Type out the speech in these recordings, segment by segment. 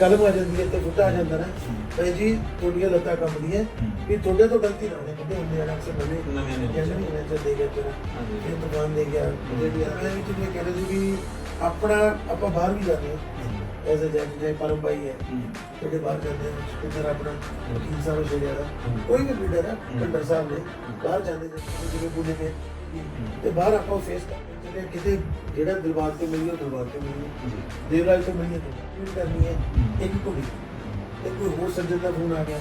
ਕਲਮ ਆ ਜਾਂਦੀ ਹੈ ਤੇ ਫੁੱਟਾ ਆ ਜਾਂਦਾ ਨਾ। ਭਾਈ ਜੀ ਤੁਹਾਡੀਆਂ ਲੱਤਾਂ ਕੰਬਦੀਆਂ। ਵੀ ਤੁਹਾਡੇ ਤੋਂ ਗਲਤੀ ਨਾ ਹੋਵੇ ਕਿਤੇ ਹੁੰਦੇ ਆ ਅਕਸਰ ਨਵੇਂ। ਨਵੇਂ ਨਵੇਂ ਕਹਿੰਦੇ ਨਹੀਂ ਮੈਂ ਦੇ ਗਿਆ ਤੇਰਾ ਹਾਂਜੀ। ਇਹ ਦੁਕਾਨ ਦੇ ਗਿਆ ਮੁझे ਵੀ ਮੈਂ ਵੀ ਤੁਹਾਨੂੰ ਕਹਿ ਰਿਹਾ ਸੀ ਵੀ ਆਪਣਾ ਆਪਾਂ ਬਾਹਰ ਵੀ ਜਾਂਦੇ ਹਾਂ। ਅ ਜੱਜ ਜੇ ਪਰਮ ਭਾਈ ਹੈ। ਜਿਹੜੇ ਬਾਹਰ ਜਾਂਦੇ ਆ ਸਪੀਕਰ ਆਪਣਾ ਵਕੀਲ ਸਾਹਿਬ ਸ਼ੇਰਿਆ ਦਾ ਕੋਈ ਵੀ ਲੀਡਰ ਹੈ। ਭੰਡਰ ਸਾਹਿਬ ਨੇ ਬਾਹਰ ਜਾਂਦੇ ਨੇ ਜਿਵੇਂ ਪੁਣੇ ਕੇ ਤੇ ਬਾਹਰ ਆਪਾਂ ਫੇਸ ਕਰਦੇ ਜਿਹੜੇ ਕਿਤੇ ਜਿਹੜਾ ਦਿਲਬਾਗ ਤੇ ਮਿਲੀ ਉਹ ਦਿਲਬਾਗ ਤੇ ਮਿਲੀ। ਦੇਵਰਾਜ ਤੋਂ ਮਿਲੀ ਵੀ ਕਰਨੀ ਹੈ। ਇੱਕ ਕੁੜੀ ਤੇ ਕੋਈ ਹੋਰ ਸੱਜਣ ਦਾ ਫੋਨ ਆ ਗਿਆ।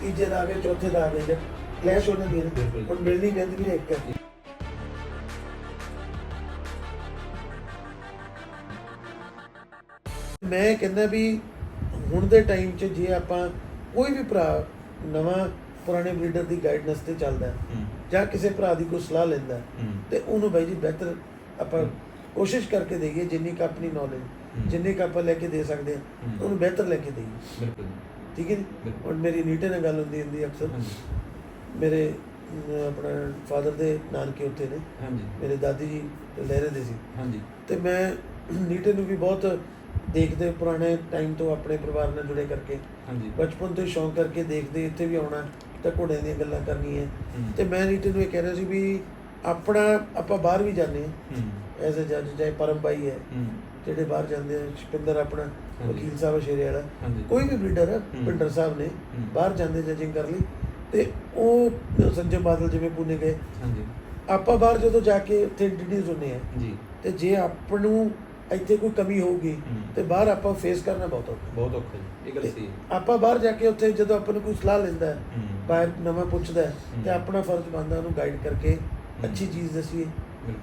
ਤੀਜੇ ਦਾ ਆ ਗਿਆ ਚੌਥੇ ਦਾ ਆ ਗਿਆ। ਜਦ ਕਲੈਸ਼ ਹੋਣੇ ਦੀ। ਹੁਣ ਮਿਲਣੀ ਕਹਿੰਦੀ ਵੀ ਇੱਕ ਹੈ। ਮੈਂ ਕਹਿੰਦਾ ਵੀ ਹੁਣ ਦੇ ਟਾਈਮ 'ਚ ਜੇ ਆਪਾਂ ਕੋਈ ਵੀ ਭਰਾ ਨਵਾਂ ਪੁਰਾਣੇ ਬਰੀਡਰ ਦੀ ਗਾਈਡਨੈਸ ਤੇ ਚੱਲਦਾ ਜਾਂ ਕਿਸੇ ਭਰਾ ਦੀ ਕੋਈ ਸਲਾਹ ਲੈਂਦਾ ਤੇ ਉਹਨੂੰ ਬਾਈ ਜੀ ਬਿਹਤਰ ਆਪਾਂ ਕੋਸ਼ਿਸ਼ ਕਰਕੇ ਦੇਈਏ ਜਿੰਨੀ ਕੁ ਆਪਣੀ ਨੌਲੇਜ। ਜਿੰਨੇ ਕੁ ਆਪਾਂ ਲੈ ਕੇ ਦੇ ਸਕਦੇ ਹਾਂ ਹਮ। ਉਹਨੂੰ ਬਿਹਤਰ ਲੈ ਕੇ ਦੇਈਏ। ਬਿਲਕੁਲ। ਠੀਕ ਹੈ ਜੀ। ਹੁਣ ਮੇਰੀ ਨੀਟੇ ਨਾਲ ਗੱਲ ਹੁੰਦੀ ਹੁੰਦੀ ਅਕਸਰ। ਮੇਰੇ ਆਪਣਾ ਫਾਦਰ ਦੇ ਨਾਨਕੇ ਉੱਥੇ ਨੇ। ਹਾਂਜੀ। ਮੇਰੇ ਦਾਦੀ ਜੀ ਲਹਿਰੇ ਦੇ ਸੀ। ਹਾਂਜੀ। ਤੇ ਮੈਂ ਨੀਟੇ ਨੂੰ ਵੀ ਬਹੁਤ ਦੇਖਦੇ ਪੁਰਾਣੇ ਟਾਈਮ ਤੋਂ ਆਪਣੇ ਪਰਿਵਾਰ ਨਾਲ ਜੁੜੇ ਕਰਕੇ ਹਾਂਜੀ। ਬਚਪਨ ਤੋਂ ਸ਼ੌਂਕ ਕਰਕੇ ਦੇਖਦੇ ਇੱਥੇ ਵੀ ਆਉਣਾ ਤਾਂ ਘੋੜਿਆਂ ਦੀਆਂ ਗੱਲਾਂ ਕਰਨੀਆਂ। ਤੇ ਮੈਂ ਨੀਟੇ ਨੂੰ ਇਹ ਕਹਿ ਰਿਹਾ ਸੀ ਵੀ ਆਪਣਾ ਆਪਾਂ ਬਾਹਰ ਵੀ ਜਾਂਦੇ ਹਾਂ ਐਜ਼ ਅ ਜੱਜ ਚਾਹੇ ਪਰਮ ਭਾਈ ਹੈ ਜਿਹੜੇ ਬਾਹਰ ਜਾਂਦੇ ਆ ਸ਼ਪਿੰਦਰ ਆਪਣਾ। ਵਕੀਲ ਸਾਹਿਬ ਸ਼ੇਰੇ ਵਾਲਾ। ਕੋਈ ਵੀ ਬਰੀਡਰ ਹੈ। ਭਿੰਡਰ ਸਾਹਿਬ ਨੇ। ਬਾਹਰ ਜਾਂਦੇ ਜੱਜਿੰਗ ਕਰ ਲਈ ਤੇ ਉਹ ਸੰਜੇ ਬਾਦਲ ਜਿਵੇਂ ਪੁਣੇ ਗਏ ਹਾਂਜੀ ਆਪਾਂ ਬਾਹਰ ਜਦੋਂ ਜਾ ਕੇ ਉੱਥੇ ਇੰਟਰੋਡਿਊਸ ਹੁੰਦੇ ਆ ਜੀ ਤੇ ਜੇ ਆਪ ਨੂੰ ਇੱਥੇ ਕੋਈ ਕਮੀ ਹੋਊਗੀ। ਤੇ ਬਾਹਰ ਆਪਾਂ ਫੇਸ ਕਰਨਾ ਬਹੁਤ ਔਖਾ ਬਹੁਤ ਔਖਾ ਜੀ ਇਹ ਗੱਲ ਸਹੀ ਆਪਾਂ ਬਾਹਰ ਜਾ ਕੇ ਉੱਥੇ ਜਦੋਂ ਆਪਾਂ ਨੂੰ ਕੋਈ ਸਲਾਹ ਲੈਂਦਾ ਹੈ। ਬਾਹਰ ਨਵਾਂ ਪੁੱਛਦਾ ਹੈ, ਤੇ। ਆਪਣਾ ਫਰਜ਼ ਬਣਦਾ ਉਹਨੂੰ ਗਾਈਡ ਕਰਕੇ ਅੱਛੀ ਚੀਜ਼ ਦੱਸੀਏ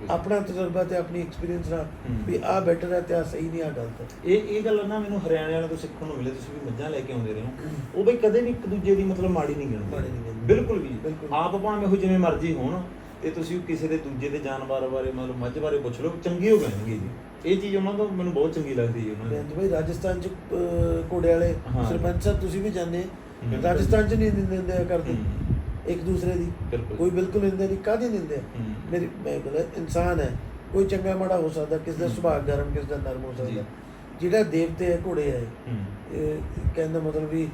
ਆਪਣਾ ਤਜਰਬਾ ਤੇ ਆਪਣੀ ਐਕਸਪੀਰੀਅੰਸ ਨਾਲ। ਵੀ ਆਹ ਬੈਟਰ ਹੈ ਤੇ ਆਹ ਸਹੀ ਨਹੀਂ ਆ ਗਲਤ ਹੈ ਇਹ ਇਹ ਗੱਲ ਨਾ ਮੈਨੂੰ ਹਰਿਆਣੇ ਵਾਲਿਆਂ ਤੋਂ ਸਿੱਖਣ ਨੂੰ ਮਿਲੇ ਤੁਸੀਂ ਵੀ ਮੱਝਾਂ ਲੈ ਕੇ ਆਉਂਦੇ ਰਹੇ ਹੋ ਉਹ ਬਈ ਕਦੇ ਵੀ ਇੱਕ ਦੂਜੇ ਦੀ ਮਤਲਬ ਮਾੜੀ ਨਹੀਂ ਗਿਣਦੇ। ਬਿਲਕੁਲ ਵੀ। ਆਪ ਭਾਵੇਂ ਉਹ ਜਿਵੇਂ ਮਰਜ਼ੀ ਹੋਣ ਤੇ ਤੁਸੀਂ ਕਿਸੇ ਦੇ ਦੂਜੇ ਦੇ ਜਾਨਵਰ ਬਾਰੇ ਮਤਲਬ ਮੱਝ ਬਾਰੇ ਪੁੱਛ ਲਓ ਚੰਗੇ ਹੋ ਕਹਿਣਗੇ ਜੀ ਇਹ ਚੀਜ਼ ਉਹਨਾਂ ਤੋਂ ਮੈਨੂੰ ਬਹੁਤ ਚੰਗੀ ਲੱਗਦੀ ਹੈ ਉਹਨਾਂ ਦੀ ਭਾਈ ਰਾਜਸਥਾਨ ਚ ਘੋੜੇ ਵਾਲੇ। ਸਰਪੰਚ ਸਾਹਿਬ ਤੁਸੀਂ ਵੀ ਜਾਣਦੇ। ਰਾਜਸਥਾਨ ਚ ਨਹੀਂ ਦਿੰਦੇ ਕਰਦੇ। ਇੱਕ ਦੂਸਰੇ ਦੀ ਬਿਲਕੁਲ। ਕੋਈ ਬਿਲਕੁਲ ਦਿੰਦੇ ਨਹੀਂ ਕਾਹਦੀ ਦਿੰਦੇ ਆ? ਹਮ। ਮੇਰੀ ਮੈਂ ਕਹਿੰਦਾ ਇਨਸਾਨ ਹੈ ਕੋਈ ਚੰਗਾ ਮਾੜਾ ਹੋ ਸਕਦਾ ਕਿਸ ਦਾ। ਸੁਭਾਅ ਗਰਮ ਕਿਸ ਦਾ ਨਰਮ ਹੋ ਜੀ। ਸਕਦਾ ਜਿਹੜਾ ਦੇਵਤੇ ਹੈ ਘੋੜੇ ਹੈ ਇਹ ਕਹਿੰਦਾ ਮਤਲਬ ਵੀ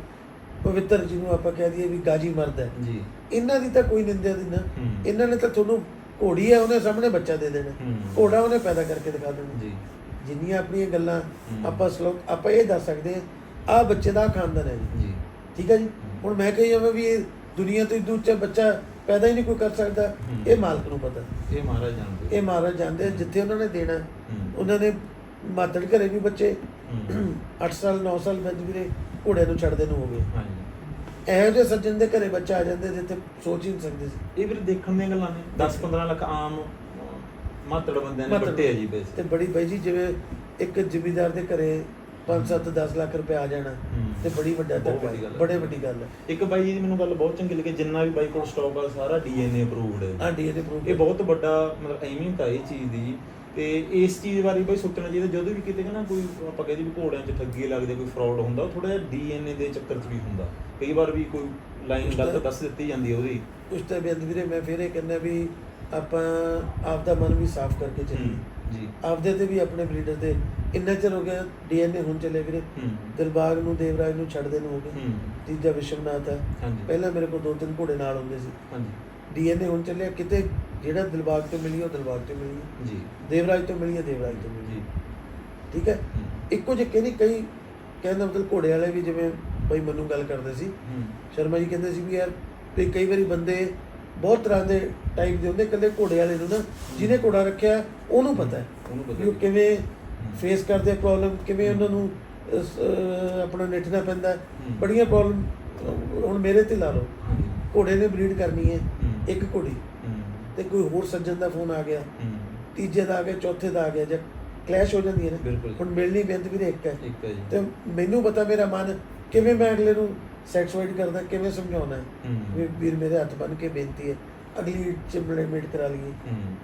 ਪਵਿੱਤਰ ਜਿਹਨੂੰ ਆਪਾਂ ਕਹਿ ਦਈਏ ਵੀ ਗਾਜੀ ਮਰਦ ਹੈ ਜੀ ਇਹਨਾਂ ਦੀ ਤਾਂ ਕੋਈ ਨਿੰਦਿਆ ਦੀ ਨਾ ਹਮ। ਇਹਨਾਂ ਨੇ ਤਾਂ ਤੁਹਾਨੂੰ ਘੋੜੀ ਹੈ ਉਹਨੇ ਸਾਹਮਣੇ ਬੱਚਾ ਦੇ ਦੇਣਾ ਹਮ। ਘੋੜਾ ਉਹਨੇ ਪੈਦਾ ਕਰਕੇ ਦਿਖਾ ਦੇਣਾ ਜੀ ਜਿੰਨੀਆਂ ਆਪਣੀਆਂ ਗੱਲਾਂ ਹਮ। ਆਪਾਂ ਸਲੋਕ ਆਪਾਂ ਇਹ ਦੱਸ ਸਕਦੇ ਹਾਂ ਆਹ ਬੱਚੇ ਦਾ ਆਹ ਖਾਨਦਾਨ ਹੈ ਜੀ ਜੀ ਠੀਕ ਹੈ ਜੀ ਹੁਣ ਮੈਂ ਕਹੀ ਜਾਵਾਂ ਵੀ ਇਹ ਦੁਨੀਆ ਤੋਂ ਇਦੂ ਚ ਬੱਚਾ ਪੈਦਾ ਹੀ ਨਹੀਂ ਕੋਈ ਕਰ ਸਕਦਾ। ਇਹ ਮਾਲਕ ਨੂੰ ਪਤਾ। ਇਹ ਮਹਾਰਾਜ ਜਾਣਦੇ ਇਹ ਮਹਾਰਾਜ ਜਾਣਦੇ ਜਿੱਥੇ ਉਹਨਾਂ ਨੇ ਦੇਣਾ। ਉਹਨਾਂ ਨੇ ਮਾਤੜ ਘਰੇ ਵੀ ਬੱਚੇ। ਹਮ। 8 ਸਾਲ 9 ਸਾਲ ਵਿੱਚ ਵੀਰੇ ਘੋੜੇ ਨੂੰ ਛੱਡਦੇ ਨੂੰ ਹੋ ਗਏ। ਹਾਂਜੀ। ਇਹੋ ਜਿਹੇ ਸੱਜਣ ਦੇ ਘਰੇ ਬੱਚਾ ਆ ਜਾਂਦੇ ਜਿੱਥੇ ਸੋਚ ਹੀ ਨਹੀਂ ਸਕਦੇ ਸੀ। ਇਹ ਵੀਰ ਦੇਖਣ ਦੀਆਂ ਗੱਲਾਂ ਨੇ। 10-15 ਲੱਖ ਆਮ ਮਾਤੜ ਬੰਦਿਆਂ ਨੇ ਵੱਟੇ ਆ ਜੀ ਤੇ ਪੈਸੇ ਬੜੀ ਬਾਈ ਜੀ ਜਿਵੇਂ ਇੱਕ ਜ਼ਿਮੀਦਾਰ ਦੇ ਘਰੇ 5-7 10 ਲੱਖ ਰੁਪਏ ਆ ਜਾਣਾ। ਤੇ ਬੜੀ ਵੱਡਾ ਹੈ। ਬੜੇ ਵੱਡੀ ਗੱਲ ਹੈ ਇੱਕ ਬਾਈ ਜੀ ਦੀ ਮੈਨੂੰ ਗੱਲ ਬਹੁਤ ਚੰਗੀ ਲੱਗੀ ਜਿੰਨਾ ਵੀ ਬਾਈ ਕੋਲ ਸਟਾਕ ਆ ਸਾਰਾ ਡੀਐਨਏ ਅਪਰੂਵਡ ਹੈ ਆ ਡੀਐਨਏ ਪ੍ਰੂਫ ਇਹ ਬਹੁਤ ਵੱਡਾ ਮਤਲਬ ਅਹਿਮੀਅਤ ਆ ਇਹ ਚੀਜ਼ ਦੀ। ਤੇ ਇਸ ਚੀਜ਼ ਬਾਰੇ ਬਾਈ ਸੋਚਣਾ ਚਾਹੀਦਾ ਜਦੋਂ ਵੀ ਕਿਤੇ ਨਾ ਕੋਈ ਆਪਾਂ ਕਹਿੰਦੇ ਵੀ ਘੋੜਿਆਂ 'ਚ ਠੱਗੀ ਲੱਗਦੇ ਕੋਈ ਫਰਾਡ ਹੁੰਦਾ ਉਹ ਥੋੜਾ ਜਿਹਾ ਡੀਐਨਏ ਦੇ ਚੱਕਰ 'ਚ ਵੀ ਹੁੰਦਾ। ਕਈ ਵਾਰ ਵੀ ਕੋਈ ਲਾਈਨ ਗਲਤ ਦੱਸ ਦਿੱਤੀ ਜਾਂਦੀ ਹੈ ਉਹਦੀ। ਉਸ ਤੇ ਬੇਅੰਤ ਵੀਰੇ ਮੈਂ ਫਿਰ ਇਹ ਕਹਿੰਦਾ ਵੀ ਆਪਾਂ ਆਪ ਦਾ ਮਨ ਵੀ ਸਾਫ਼ ਕਰਕੇ ਚੱਲੀਏ। ਜੀ। ਆਪਦੇ ਤੇ ਵੀ ਆਪਣੇ ਬਰੀਡਰ ਤੇ। ਇੰਨਾ ਚਿਰ ਹੋ ਗਿਆ ਡੀਐਨਏ ਹੁਣ ਚੱਲੇ ਵੀਰੇ। ਦਿਲਬਾਗ ਨੂੰ ਦੇਵਰਾਜ ਨੂੰ ਛੱਡਦੇ ਨੂੰ ਹੋ ਗਏ। ਤੀਜਾ ਵਿਸ਼ਵਨਾਥ ਹੈ। ਪਹਿਲਾਂ ਮੇਰੇ ਕੋਲ ਦੋ ਤਿੰਨ ਘੋੜੇ ਨਾਲ ਹੁੰਦੇ ਸੀ। ਹਾਂਜੀ। ਡੀਐਨਏ ਹੁਣ ਚੱਲਿਆ। ਕਿਤੇ ਜਿਹੜਾ ਦਿਲਬਾਗ ਤੋਂ ਮਿਲੀ ਉਹ ਦਿਲਬਾਗ ਤੋਂ ਮਿਲੀ। ਜੀ। ਦੇਵਰਾਜ ਤੋਂ ਮਿਲੀ ਹੈ ਦੇਵਰਾਜ ਤੋਂ ਮਿਲੀ ਜੀ। ਠੀਕ ਹੈ? ਇੱਕੋ ਜਿਹੇ ਨਹੀਂ ਕਈ ਕਹਿੰਦਾ ਮਤਲਬ ਘੋੜੇ ਵਾਲੇ ਵੀ ਜਿਵੇਂ ਬਈ ਮੈਨੂੰ ਗੱਲ ਕਰਦੇ ਸੀ। ਸ਼ਰਮਾ ਜੀ ਕਹਿੰਦੇ ਸੀ ਵੀ ਯਾਰ ਵੀ ਕਈ ਵਾਰੀ ਬੰਦੇ ਬਹੁਤ ਤਰ੍ਹਾਂ ਦੇ ਟਾਈਪ ਦੇ ਹੁੰਦੇ ਇਕੱਲੇ ਘੋੜੇ ਵਾਲੇ ਨੂੰ ਨਾ ਜਿਹਨੇ ਘੋੜਾ ਰੱਖਿਆ ਉਹਨੂੰ ਪਤਾ ਹੈ ਉਹਨੂੰ ਪਤਾ ਉਹ ਜੀ। ਕਿਵੇਂ ਫੇਸ ਕਰਦੇ ਪ੍ਰੋਬਲਮ ਕਿਵੇਂ ਉਹਨਾਂ ਨੂੰ ਆਪਣਾ ਨਿੱਠਣਾ ਪੈਂਦਾ। ਬੜੀਆਂ ਪ੍ਰੋਬਲਮ ਹੁਣ ਮੇਰੇ ਤੇ ਲਾ ਲਓ ਘੋੜੇ ਨੇ ਬਰੀਡ ਕਰਨੀ ਹੈ। ਇੱਕ ਘੋੜੀ ਤੇ ਕੋਈ ਹੋਰ ਸੱਜਣ ਦਾ ਫੋਨ ਆ ਗਿਆ ਤੀਜੇ ਦਾ ਆ ਗਿਆ ਚੌਥੇ ਦਾ ਆ ਗਿਆ ਜਾਂ ਕਲੈਸ਼ ਹੋ ਜਾਂਦੀ ਹੈ ਨਾ। ਹੁਣ ਮਿਲਣੀ ਬੇਨਤ ਵੀ ਇੱਕ ਹੈ ਇੱਕ ਹੈ ਜੀ ਤੇ ਮੈਨੂੰ ਪਤਾ ਮੇਰਾ ਮਨ ਕਿਵੇਂ ਮੈਂ ਅਗਲੇ ਨੂੰ ਸੈਟੀਸਫਾਈਡ ਕਰਦਾ ਕਿਵੇਂ ਸਮਝਾਉਣਾ ਹੈ। ਵੀ ਵੀਰ ਮੇਰੇ ਹੱਥ ਬੰਨ ਕੇ ਬੇਨਤੀ ਹੈ ਅਗਲੀ ਚਿਮਲੇਮੈਂਟ ਕਰਾ ਲਈਏ।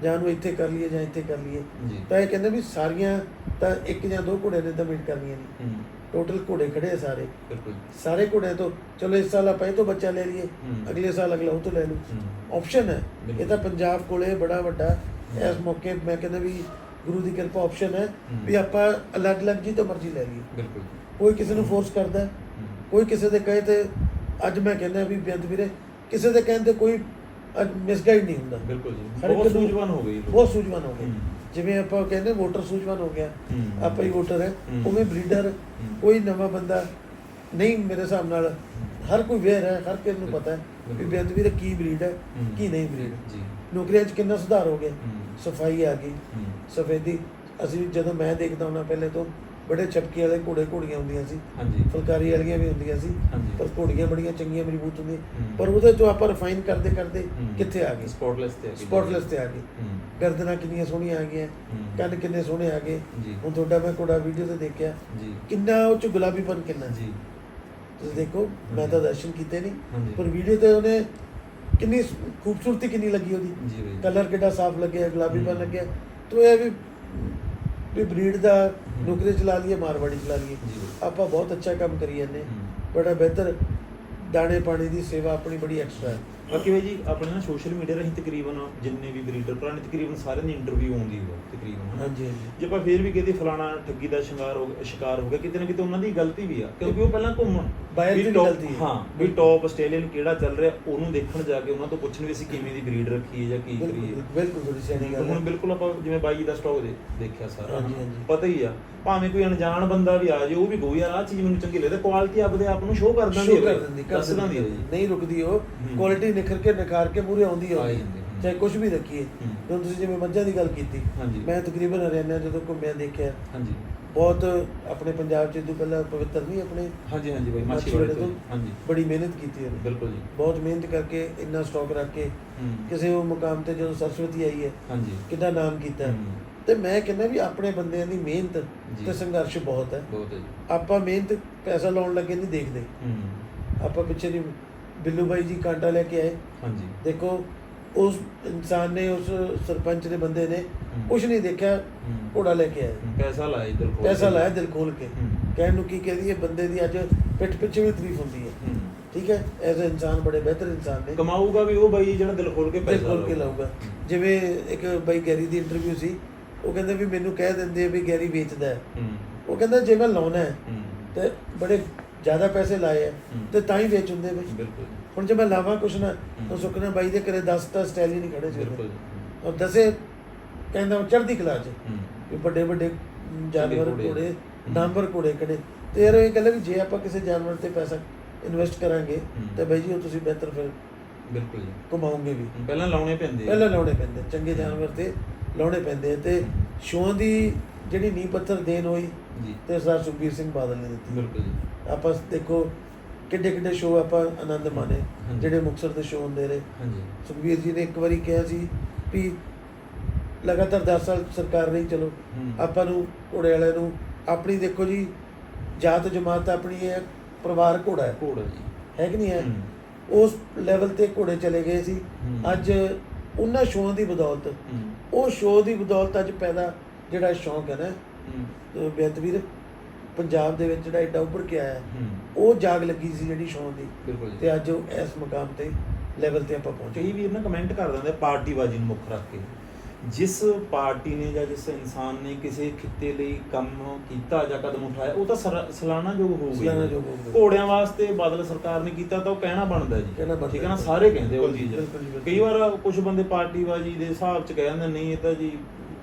ਜਾਂ ਨੂੰ ਇੱਥੇ ਕਰ ਲਈਏ ਜਾਂ ਇੱਥੇ ਕਰ ਲਈਏ। ਤਾਂ ਇਹ ਕਹਿੰਦੇ ਵੀ ਸਾਰੀਆਂ ਤਾਂ ਇੱਕ ਜਾਂ ਦੋ ਘੋੜੇ ਨੇ ਤਾਂ ਮੀਟ ਕਰਨੀਆਂ ਹੂੰ। ਟੋਟਲ ਘੋੜੇ ਖੜੇ ਆ ਸਾਰੇ। ਸਾਰੇ ਘੋੜਿਆਂ ਤੋਂ ਚਲੋ ਇਸ ਸਾਲ ਆਪਾਂ ਇਹ ਤੋਂ ਬੱਚਾ ਲੈ ਲਈਏ। ਅਗਲੇ ਸਾਲ ਅਗਲਾ ਉਹ ਤੋਂ ਲੈ ਲੂ ਹੂੰ। ਆਪਸ਼ਨ ਹੈ। ਇਹ ਤਾਂ ਪੰਜਾਬ ਕੋਲੇ ਬੜਾ ਵੱਡਾ ਇਸ ਮੌਕੇ ਮੈਂ ਕਹਿੰਦਾ ਵੀ ਗੁਰੂ ਦੀ ਕਿਰਪਾ ਆਪਸ਼ਨ ਹੈ। ਵੀ ਆਪਾਂ ਅਲੱਗ-ਅਲੱਗ ਜੀ ਤੋਂ ਮਰਜ਼ੀ ਲੈ ਲਈਏ। ਬਿਲਕੁਲ। ਕੋਈ ਕਿਸੇ ਨੂੰ ਫੋਰਸ ਕਰਦਾ। ਕੋਈ ਕਿਸੇ ਦੇ ਕਹੇ ਤੇ ਅੱਜ ਮੈਂ ਕਹਿੰਦਾ ਵੀ ਬੇਅੰਤ ਵੀਰੇ ਕਿਸੇ ਦੇ ਕਹਿਣ ਤੇ ਕੋਈ ਮਿਸਗਾਈਡ ਨਹੀਂ ਹੁੰਦਾ ਬਿਲਕੁਲ ਜੀ ਬਹੁਤ ਸੂਝਵਾਨ ਹੋ ਗਈ। ਬਹੁਤ ਸੂਝਵਾਨ ਹੋ ਹੂੰ। ਜਿਵੇਂ ਆਪਾਂ ਕਹਿੰਦੇ ਵੋਟਰ ਸੂਝਵਾਨ ਹੋ ਗਿਆ। ਆਪਾਂ ਹੀ ਵੋਟਰ ਹੈ। ਉਵੇਂ ਬਰੀਡਰ। ਕੋਈ ਨਵਾਂ ਬੰਦਾ ਨਹੀਂ ਮੇਰੇ ਹਿਸਾਬ ਨਾਲ ਹਰ ਕੋਈ ਵੇਰ ਹੈ ਹਰ ਕਿਸੇ ਨੂੰ ਪਤਾ ਹੈ ਵੀ ਬਿਲਕੁਲ। ਬੇਅੰਤ ਵੀਰੇ ਕੀ ਬਰੀਡ ਹੈ। ਕੀ ਨਹੀਂ ਬਰੀਡ ਜੀ ਨੌਕਰੀਆਂ 'ਚ ਕਿੰਨਾ ਸੁਧਾਰ ਹੋ ਗਿਆ। ਸਫ਼ਾਈ ਆ ਗਈ। ਸਫੇਦੀ ਅਸੀਂ ਜਦੋਂ ਮੈਂ ਦੇਖਦਾ ਹੁੰਦਾ ਪਹਿਲੇ ਤੋਂ ਬੜੇ ਚਪਕੇ ਵਾਲੇ ਘੋੜੇ ਘੋੜੀਆਂ ਹੁੰਦੀਆਂ ਸੀ। ਹਾਂਜੀ। ਫੁਲਕਾਰੀ ਵਾਲੀਆਂ ਵੀ ਹੁੰਦੀਆਂ ਸੀ। ਪਰ ਘੋੜੀਆਂ ਬੜੀਆਂ ਚੰਗੀਆਂ ਮਜ਼ਬੂਤ ਹੁੰਦੀਆਂ। ਪਰ ਉਹਦੇ ਤੋਂ ਆਪਾਂ ਰਿਫਾਈਨ ਕਰਦੇ ਕਰਦੇ। ਕਿੱਥੇ ਆ ਗਏ? ਸਪੌਟਲੈਸ ਤੇ ਆ ਗਈ ਸਪੌਟਲੈਸ ਤੇ ਆ ਗਏ। ਗਰਦਨਾਂ ਕਿੰਨੀਆਂ ਸੋਹਣੀਆਂ ਆ ਗਈਆਂ। ਕੰਨ ਕਿੰਨੇ ਸੋਹਣੇ ਆ ਗਏ। ਹੁਣ ਤੁਹਾਡਾ ਮੈਂ ਘੋੜਾ ਵੀਡੀਓ ਤੇ ਦੇਖਿਆ। ਜੀ। ਕਿੰਨਾ ਉਹ ਚ ਗੁਲਾਬੀਪਨ ਕਿੰਨਾ। ਜੀ। ਤੁਸੀਂ ਦੇਖੋ ਮੈਂ ਤਾਂ ਦਰਸ਼ਨ ਕੀਤੇ ਨਹੀਂ। ਪਰ ਵੀਡੀਓ ਤੇ ਉਹਨੇ ਕਿੰਨੀ ਖੂਬਸੂਰਤੀ ਕਿੰਨੀ ਲੱਗੀ ਉਹਦੀ। ਕਲਰ ਕਿੱਡਾ ਸਾਫ਼ ਲੱਗਿਆ ਗੁਲਾਬੀਪਨ ਹੂੰ। ਲੱਗਿਆ। ਤੋ ਇਹ ਵੀ ਵੀ ਬਰੀਡ ਦਾ ਨੌਕਰੀ ਚਲਾ ਲਈਏ ਮਾਰਵਾੜੀ ਚਲਾ ਲਈਏ। ਆਪਾਂ ਬਹੁਤ ਅੱਛਾ ਕੰਮ ਕਰੀ ਜਾਂਦੇ। ਬੜਾ ਬਿਹਤਰ ਦਾਣੇ ਪਾਣੀ ਦੀ ਸੇਵਾ ਆਪਣੀ ਬੜੀ ਐਕਸਟਰਾ ਹੈ ਬਾਕੀ ਬਾਈ ਜੀ ਆਪਣੇ ਨਾ ਸੋਸ਼ਲ ਮੀਡੀਆ ਰਾਹੀਂ ਤਕਰੀਬਨ ਜਿੰਨੇ ਵੀ ਬਰੀਡਰ ਭਰਾ ਨੇ ਤਕਰੀਬਨ ਸਾਰਿਆਂ ਦੀ ਇੰਟਰਵਿਊ ਆਉਂਦੀ ਹੈ ਤਕਰੀਬਨ। ਹਾਂਜੀ ਹਾਂਜੀ ਜੇ ਆਪਾਂ ਫੇਰ ਵੀ ਕਹਦੇ ਫਲਾਣਾ ਠੱਗੀ ਦਾ ਸ਼ਿਕਾਰ ਹੋ ਗਿਆ ਸ਼ਿਕਾਰ ਹੋ ਗਿਆ ਕਿਤੇ ਨਾ ਕਿਤੇ ਉਹਨਾਂ ਦੀ ਗਲਤੀ ਵੀ ਆ ਕਿਉਂਕਿ ਉਹ ਪਹਿਲਾਂ ਘੁੰਮਣ ਵੀ ਦੀ ਗਲਤੀ ਹੈ। ਹਾਂ ਵੀ ਟੌਪ ਆਸਟ੍ਰੇਲੀਅਨ ਕਿਹੜਾ ਚੱਲ ਰਿਹਾ ਉਹਨੂੰ ਦੇਖਣ ਜਾ ਕੇ ਉਹਨਾਂ ਤੋਂ ਪੁੱਛਣ ਵੀ ਅਸੀਂ ਕਿਵੇਂ ਦੀ ਬਰੀਡ ਰੱਖੀ ਹੈ ਜਾਂ ਕੀ ਕਰੀਏ ਬਿਲਕੁਲ ਥੋੜੀ ਸਿਆਣੀ ਗੱਲ ਹੁਣ ਬਿਲਕੁਲ ਆਪਾਂ ਜਿਵੇਂ ਬਾਈ ਦਾ ਸਟਾਕ ਦੇ ਦੇਖਿਆ ਸਾਰਾ। ਪਤਾ ਹੀ ਆ ਭਾਵੇਂ ਕੋਈ ਅਣਜਾਣ ਬੰਦਾ ਵੀ ਆ ਜੇ ਉਹ ਵੀ ਕਹੂ ਯਾਰ ਆਹ ਚੀਜ਼ ਮੈਨੂੰ ਚੰਗੀ ਲੱਗਦੀ ਕੁਆਲਿਟੀ ਆਪਦੇ ਆਪ ਨੂੰ ਸ਼ੋਅ ਕਰ ਦਿੰਦੀ ਹੈ ਕਰ। ਦਿੰਦੀ ਨਹੀਂ ਰੁਕਦੀ ਉਹ। ਕੁਆਲਿਟੀ ਨਿਖਰ ਕੇ ਨਿਖਾਰ ਕੇ ਪੂਰੇ ਆਉਂਦੀ ਆ ਹੈ ਹੀ ਜਾਂਦੀ, ਹੂੰ। ਚਾਹੇ ਕੁਝ ਵੀ ਰੱਖੀਏ ਹੂੰ। ਹੁਣ ਤੁਸੀਂ ਜਿਵੇਂ ਮੱਝਾਂ ਦੀ ਗੱਲ ਕੀਤੀ। ਮੈਂ ਤਕਰੀਬਨ ਹਰਿਆਣਾ ਜਦੋਂ ਘੁੰਮਿਆ ਦੇਖਿਆ। ਹਾਂਜੀ। ਬਹੁਤ ਆਪਣੇ ਪੰਜਾਬ ਚ ਇਦੋਂ ਪਹਿਲਾਂ ਪਵਿੱਤਰ ਨਹੀਂ ਆਪਣੇ ਹਾਂਜੀ ਹਾਂਜੀ ਬਾਈ ਮਾਛੀਵਾੜੇ ਤੋਂ। ਤੋਂ ਹਾਂਜੀ। ਬੜੀ ਮਿਹਨਤ ਕੀਤੀ ਉਹਨੇ। ਬਿਲਕੁਲ ਜੀ। ਬਹੁਤ ਮਿਹਨਤ ਕਰਕੇ ਇੰਨਾ ਸਟਾਕ ਰੱਖ ਕੇ ਹੂੰ। ਕਿਸੇ ਉਹ ਮੁਕਾਮ ਤੇ ਜਦੋਂ ਸਰਸਵਤੀ ਆਈ ਹੈ ਹਾਂਜੀ। ਕਿੰਨਾ ਨਾਮ ਕੀਤਾ। ਹੂੰ। ਤੇ ਮੈਂ ਕਹਿੰਦਾ ਵੀ ਆਪਣੇ ਬੰਦਿਆਂ ਦੀ ਮਿਹਨਤ। ਤੇ ਸੰਘਰਸ਼ ਬਹੁਤ ਹੈ। ਬਹੁਤ ਹੈ ਜੀ। ਆਪਾਂ ਮਿਹਨਤ ਪੈਸਾ ਲਾਉਣ ਲੱਗੇ ਨਹੀਂ ਦੇਖਦੇ। ਹੂੰ। ਆਪਾਂ ਪਿੱਛੇ ਦੀ ਬਿੱਲੂ ਬਾਈ ਜੀ ਕਾਂਟਾ ਲੈ ਕੇ ਆਏ। ਹਾਂਜੀ। ਦੇਖੋ ਉਸ ਇਨਸਾਨ ਨੇ ਉਸ ਸਰਪੰਚ ਦੇ ਬੰਦੇ ਨੇ। ਕੁਝ ਨਹੀਂ ਦੇਖਿਆ। ਘੋੜਾ ਲੈ ਕੇ ਆਇਆ ਪੈਸਾ ਲਾਇਆ ਇਧਰ ਕੋਲ ਪੈਸਾ ਲਾਇਆ ਦਿਲ ਖੋਲ ਕੇ। ਕਹਿਣ ਨੂੰ ਕੀ ਕਹਦੀ ਹੈ ਬੰਦੇ ਦੀ ਅੱਜ ਪਿੱਠ ਪਿੱਛੇ ਵੀ ਤਾਰੀਫ ਹੁੰਦੀ ਹੈ। ਠੀਕ ਹੈ? ਐਜ਼ ਅ ਇਨਸਾਨ ਬੜੇ ਬਿਹਤਰ ਇਨਸਾਨ ਨੇ। ਕਮਾਊਗਾ ਵੀ ਉਹ ਬਾਈ ਜਿਹੜਾ ਦਿਲ ਖੋਲ ਕੇ ਦਿਲ ਪੈਸਾ ਖੋਲ ਕੇ ਲਾਊਗਾ। ਜਿਵੇਂ ਇੱਕ ਬਾਈ ਗੈਰੀ ਦੀ ਇੰਟਰਵਿਊ ਸੀ ਉਹ ਕਹਿੰਦੇ ਵੀ ਮੈਨੂੰ ਕਹਿ ਦਿੰਦੇ ਵੀ ਗੈਰੀ ਵੇਚਦਾ ਹੈ। ਉਹ ਕਹਿੰਦਾ ਜੇ ਮੈਂ ਲਾਉਣਾ ਹੂੰ। ਤੇ ਬੜੇ ਜ਼ਿਆਦਾ ਪੈਸੇ ਲਾਏ ਆ। ਤੇ ਤਾਂ ਹੀ ਵੇਚ ਹੁੰਦੇ ਬਈ। ਬਿਲਕੁਲ। ਹੁਣ ਜੇ ਮੈਂ ਲਾਵਾਂ ਕੁਛ ਨਾ ਤਾਂ। ਸੁਖਨਾ ਬਾਈ ਦੇ ਘਰੇ 10 ਤਾਂ ਸਟਾਈਲ ਹੀ ਨਹੀਂ ਖੜੇ ਸੀ ਬਿਲਕੁਲ। ਔਰ ਦਸੇ ਕਹਿੰਦਾ ਚੜ੍ਹਦੀ ਕਲਾ 'ਚ। ਵੀ ਵੱਡੇ ਵੱਡੇ ਜਾਨਵਰ ਹੂੰ। ਨਾਮਵਰ ਘੋੜੇ ਖੜੇ। ਤੇ ਯਾਰ ਇਹ ਕਹਿੰਦਾ ਵੀ ਜੇ ਆਪਾਂ ਕਿਸੇ ਜਾਨਵਰ ਤੇ ਪੈਸਾ ਇਨਵੈਸਟ ਕਰਾਂਗੇ। ਤੇ ਬਾਈ ਜੀ ਉਹ ਤੁਸੀਂ ਬਿਹਤਰ ਫਿਰ ਬਿਲਕੁਲ ਜੀ। ਕਮਾਓਗੇ ਵੀ। ਪਹਿਲਾਂ ਲਾਉਣੇ ਪੈਂਦੇ। ਪਹਿਲਾਂ ਲਾਉਣੇ ਪੈਂਦੇ ਚੰਗੇ ਜਾਨਵਰ ਤੇ ਲਾਉਣੇ ਪੈਂਦੇ ਤੇ ਸ਼ੋਅ ਦੀ ਜਿਹੜੀ ਨੀਂਹ ਪੱਥਰ ਦੇਣ ਹੋਈ ਜੀ। ਤੇ ਸਰਦਾਰ ਸੁਖਬੀਰ ਸਿੰਘ ਬਾਦਲ ਨੇ ਦਿੱਤੀ। ਬਿਲਕੁਲ ਜੀ। ਆਪਾਂ ਦੇਖੋ ਕਿੱਡੇ ਕਿੱਡੇ ਸ਼ੋਅ ਆਪਾਂ ਆਨੰਦ ਮਾਣੇ। ਜਿਹੜੇ ਮੁਕਤਸਰ ਦੇ ਸ਼ੋਅ ਹੁੰਦੇ ਰਹੇ ਹਾਂਜੀ। ਸੁਖਬੀਰ ਜੀ ਨੇ ਇੱਕ ਵਾਰੀ ਕਿਹਾ ਸੀ ਵੀ ਲਗਾਤਾਰ 10 ਸਾਲ ਸਰਕਾਰ ਰਹੀ ਚਲੋ। ਆਪਾਂ ਨੂੰ ਘੋੜੇ ਵਾਲਿਆਂ ਨੂੰ ਆਪਣੀ ਦੇਖੋ ਜੀ ਜਾਤ ਜਮਾਤ ਆਪਣੀ ਹੈ ਪਰਿਵਾਰ ਘੋੜਾ ਹੈ। ਘੋੜਾ ਜੀ। ਹੈ ਕਿ ਨਹੀਂ ਹੈ। ਉਸ ਲੈਵਲ ਤੇ ਘੋੜੇ ਚਲੇ ਗਏ ਸੀ। ਅੱਜ ਉਹਨਾਂ ਸ਼ੋਆਂ ਦੀ ਬਦੌਲਤ ਉਹ ਸ਼ੋਅ ਦੀ ਬਦੌਲਤ ਅੱਜ ਪੈਦਾ ਜਿਹੜਾ ਸ਼ੌਂਕ ਹੈ ਨਾ। ਹੂੰ। ਅਹ ਬੇਅੰਤ ਵੀਰ ਪੰਜਾਬ ਦੇ ਵਿੱਚ ਜਿਹੜਾ ਏਡਾ ਉੱਭਰ ਕੇ ਆਇਆ ਉਹ ਜਾਗ ਲੱਗੀ ਸੀ ਜਿਹੜੀ ਸ਼ੌਂ ਦੀ। ਤੇ ਅੱਜ ਉਹ ਇਸ ਮੁਕਾਮ ਤੇ ਲੈਵਲ ਤੇ ਆਪਾਂ ਪਹੁੰਚੇ। ਕਈ ਵੀਰ ਨਾ ਕਮੈਂਟ ਕਰ ਦਿੰਦੇ ਆ ਪਾਰਟੀਬਾਜ਼ੀ ਨੂੰ ਮੁੱਖ ਰੱਖ ਕੇ। ਜਿਸ ਪਾਰਟੀ ਨੇ ਜਾਂ ਜਿਸ ਇਨਸਾਨ ਨੇ ਕਿਸੇ ਖਿੱਤੇ ਲਈ ਕੰਮ ਕੀਤਾ ਜਾਂ ਕਦਮ ਉਠਾਇਆ ਉਹ ਤਾਂ ਸਰ- ਸਲਾਹਨਾਯੋਗ ਹੋਊਗਾ। ਘੋੜਿਆਂ ਵਾਸਤੇ ਬਾਦਲ ਸਰਕਾਰ ਨੇ ਕੀਤਾ ਤਾਂ ਉਹ ਕਹਿਣਾ ਬਣਦਾ ਜੀ। ਠੀਕ ਹੈ ਨਾ। ਸਾਰੇ ਕਹਿੰਦੇ ਉਹ ਚੀਜ਼। ਕਈ ਵਾਰ ਕੁਝ ਬੰਦੇ ਪਾਰਟੀਬਾਜ਼ੀ ਦੇ ਹਿਸਾਬ ਚ ਕਹਿ ਜਾਂਦੇ ਨਹੀਂ ਇਹ ਤਾਂ ਜੀ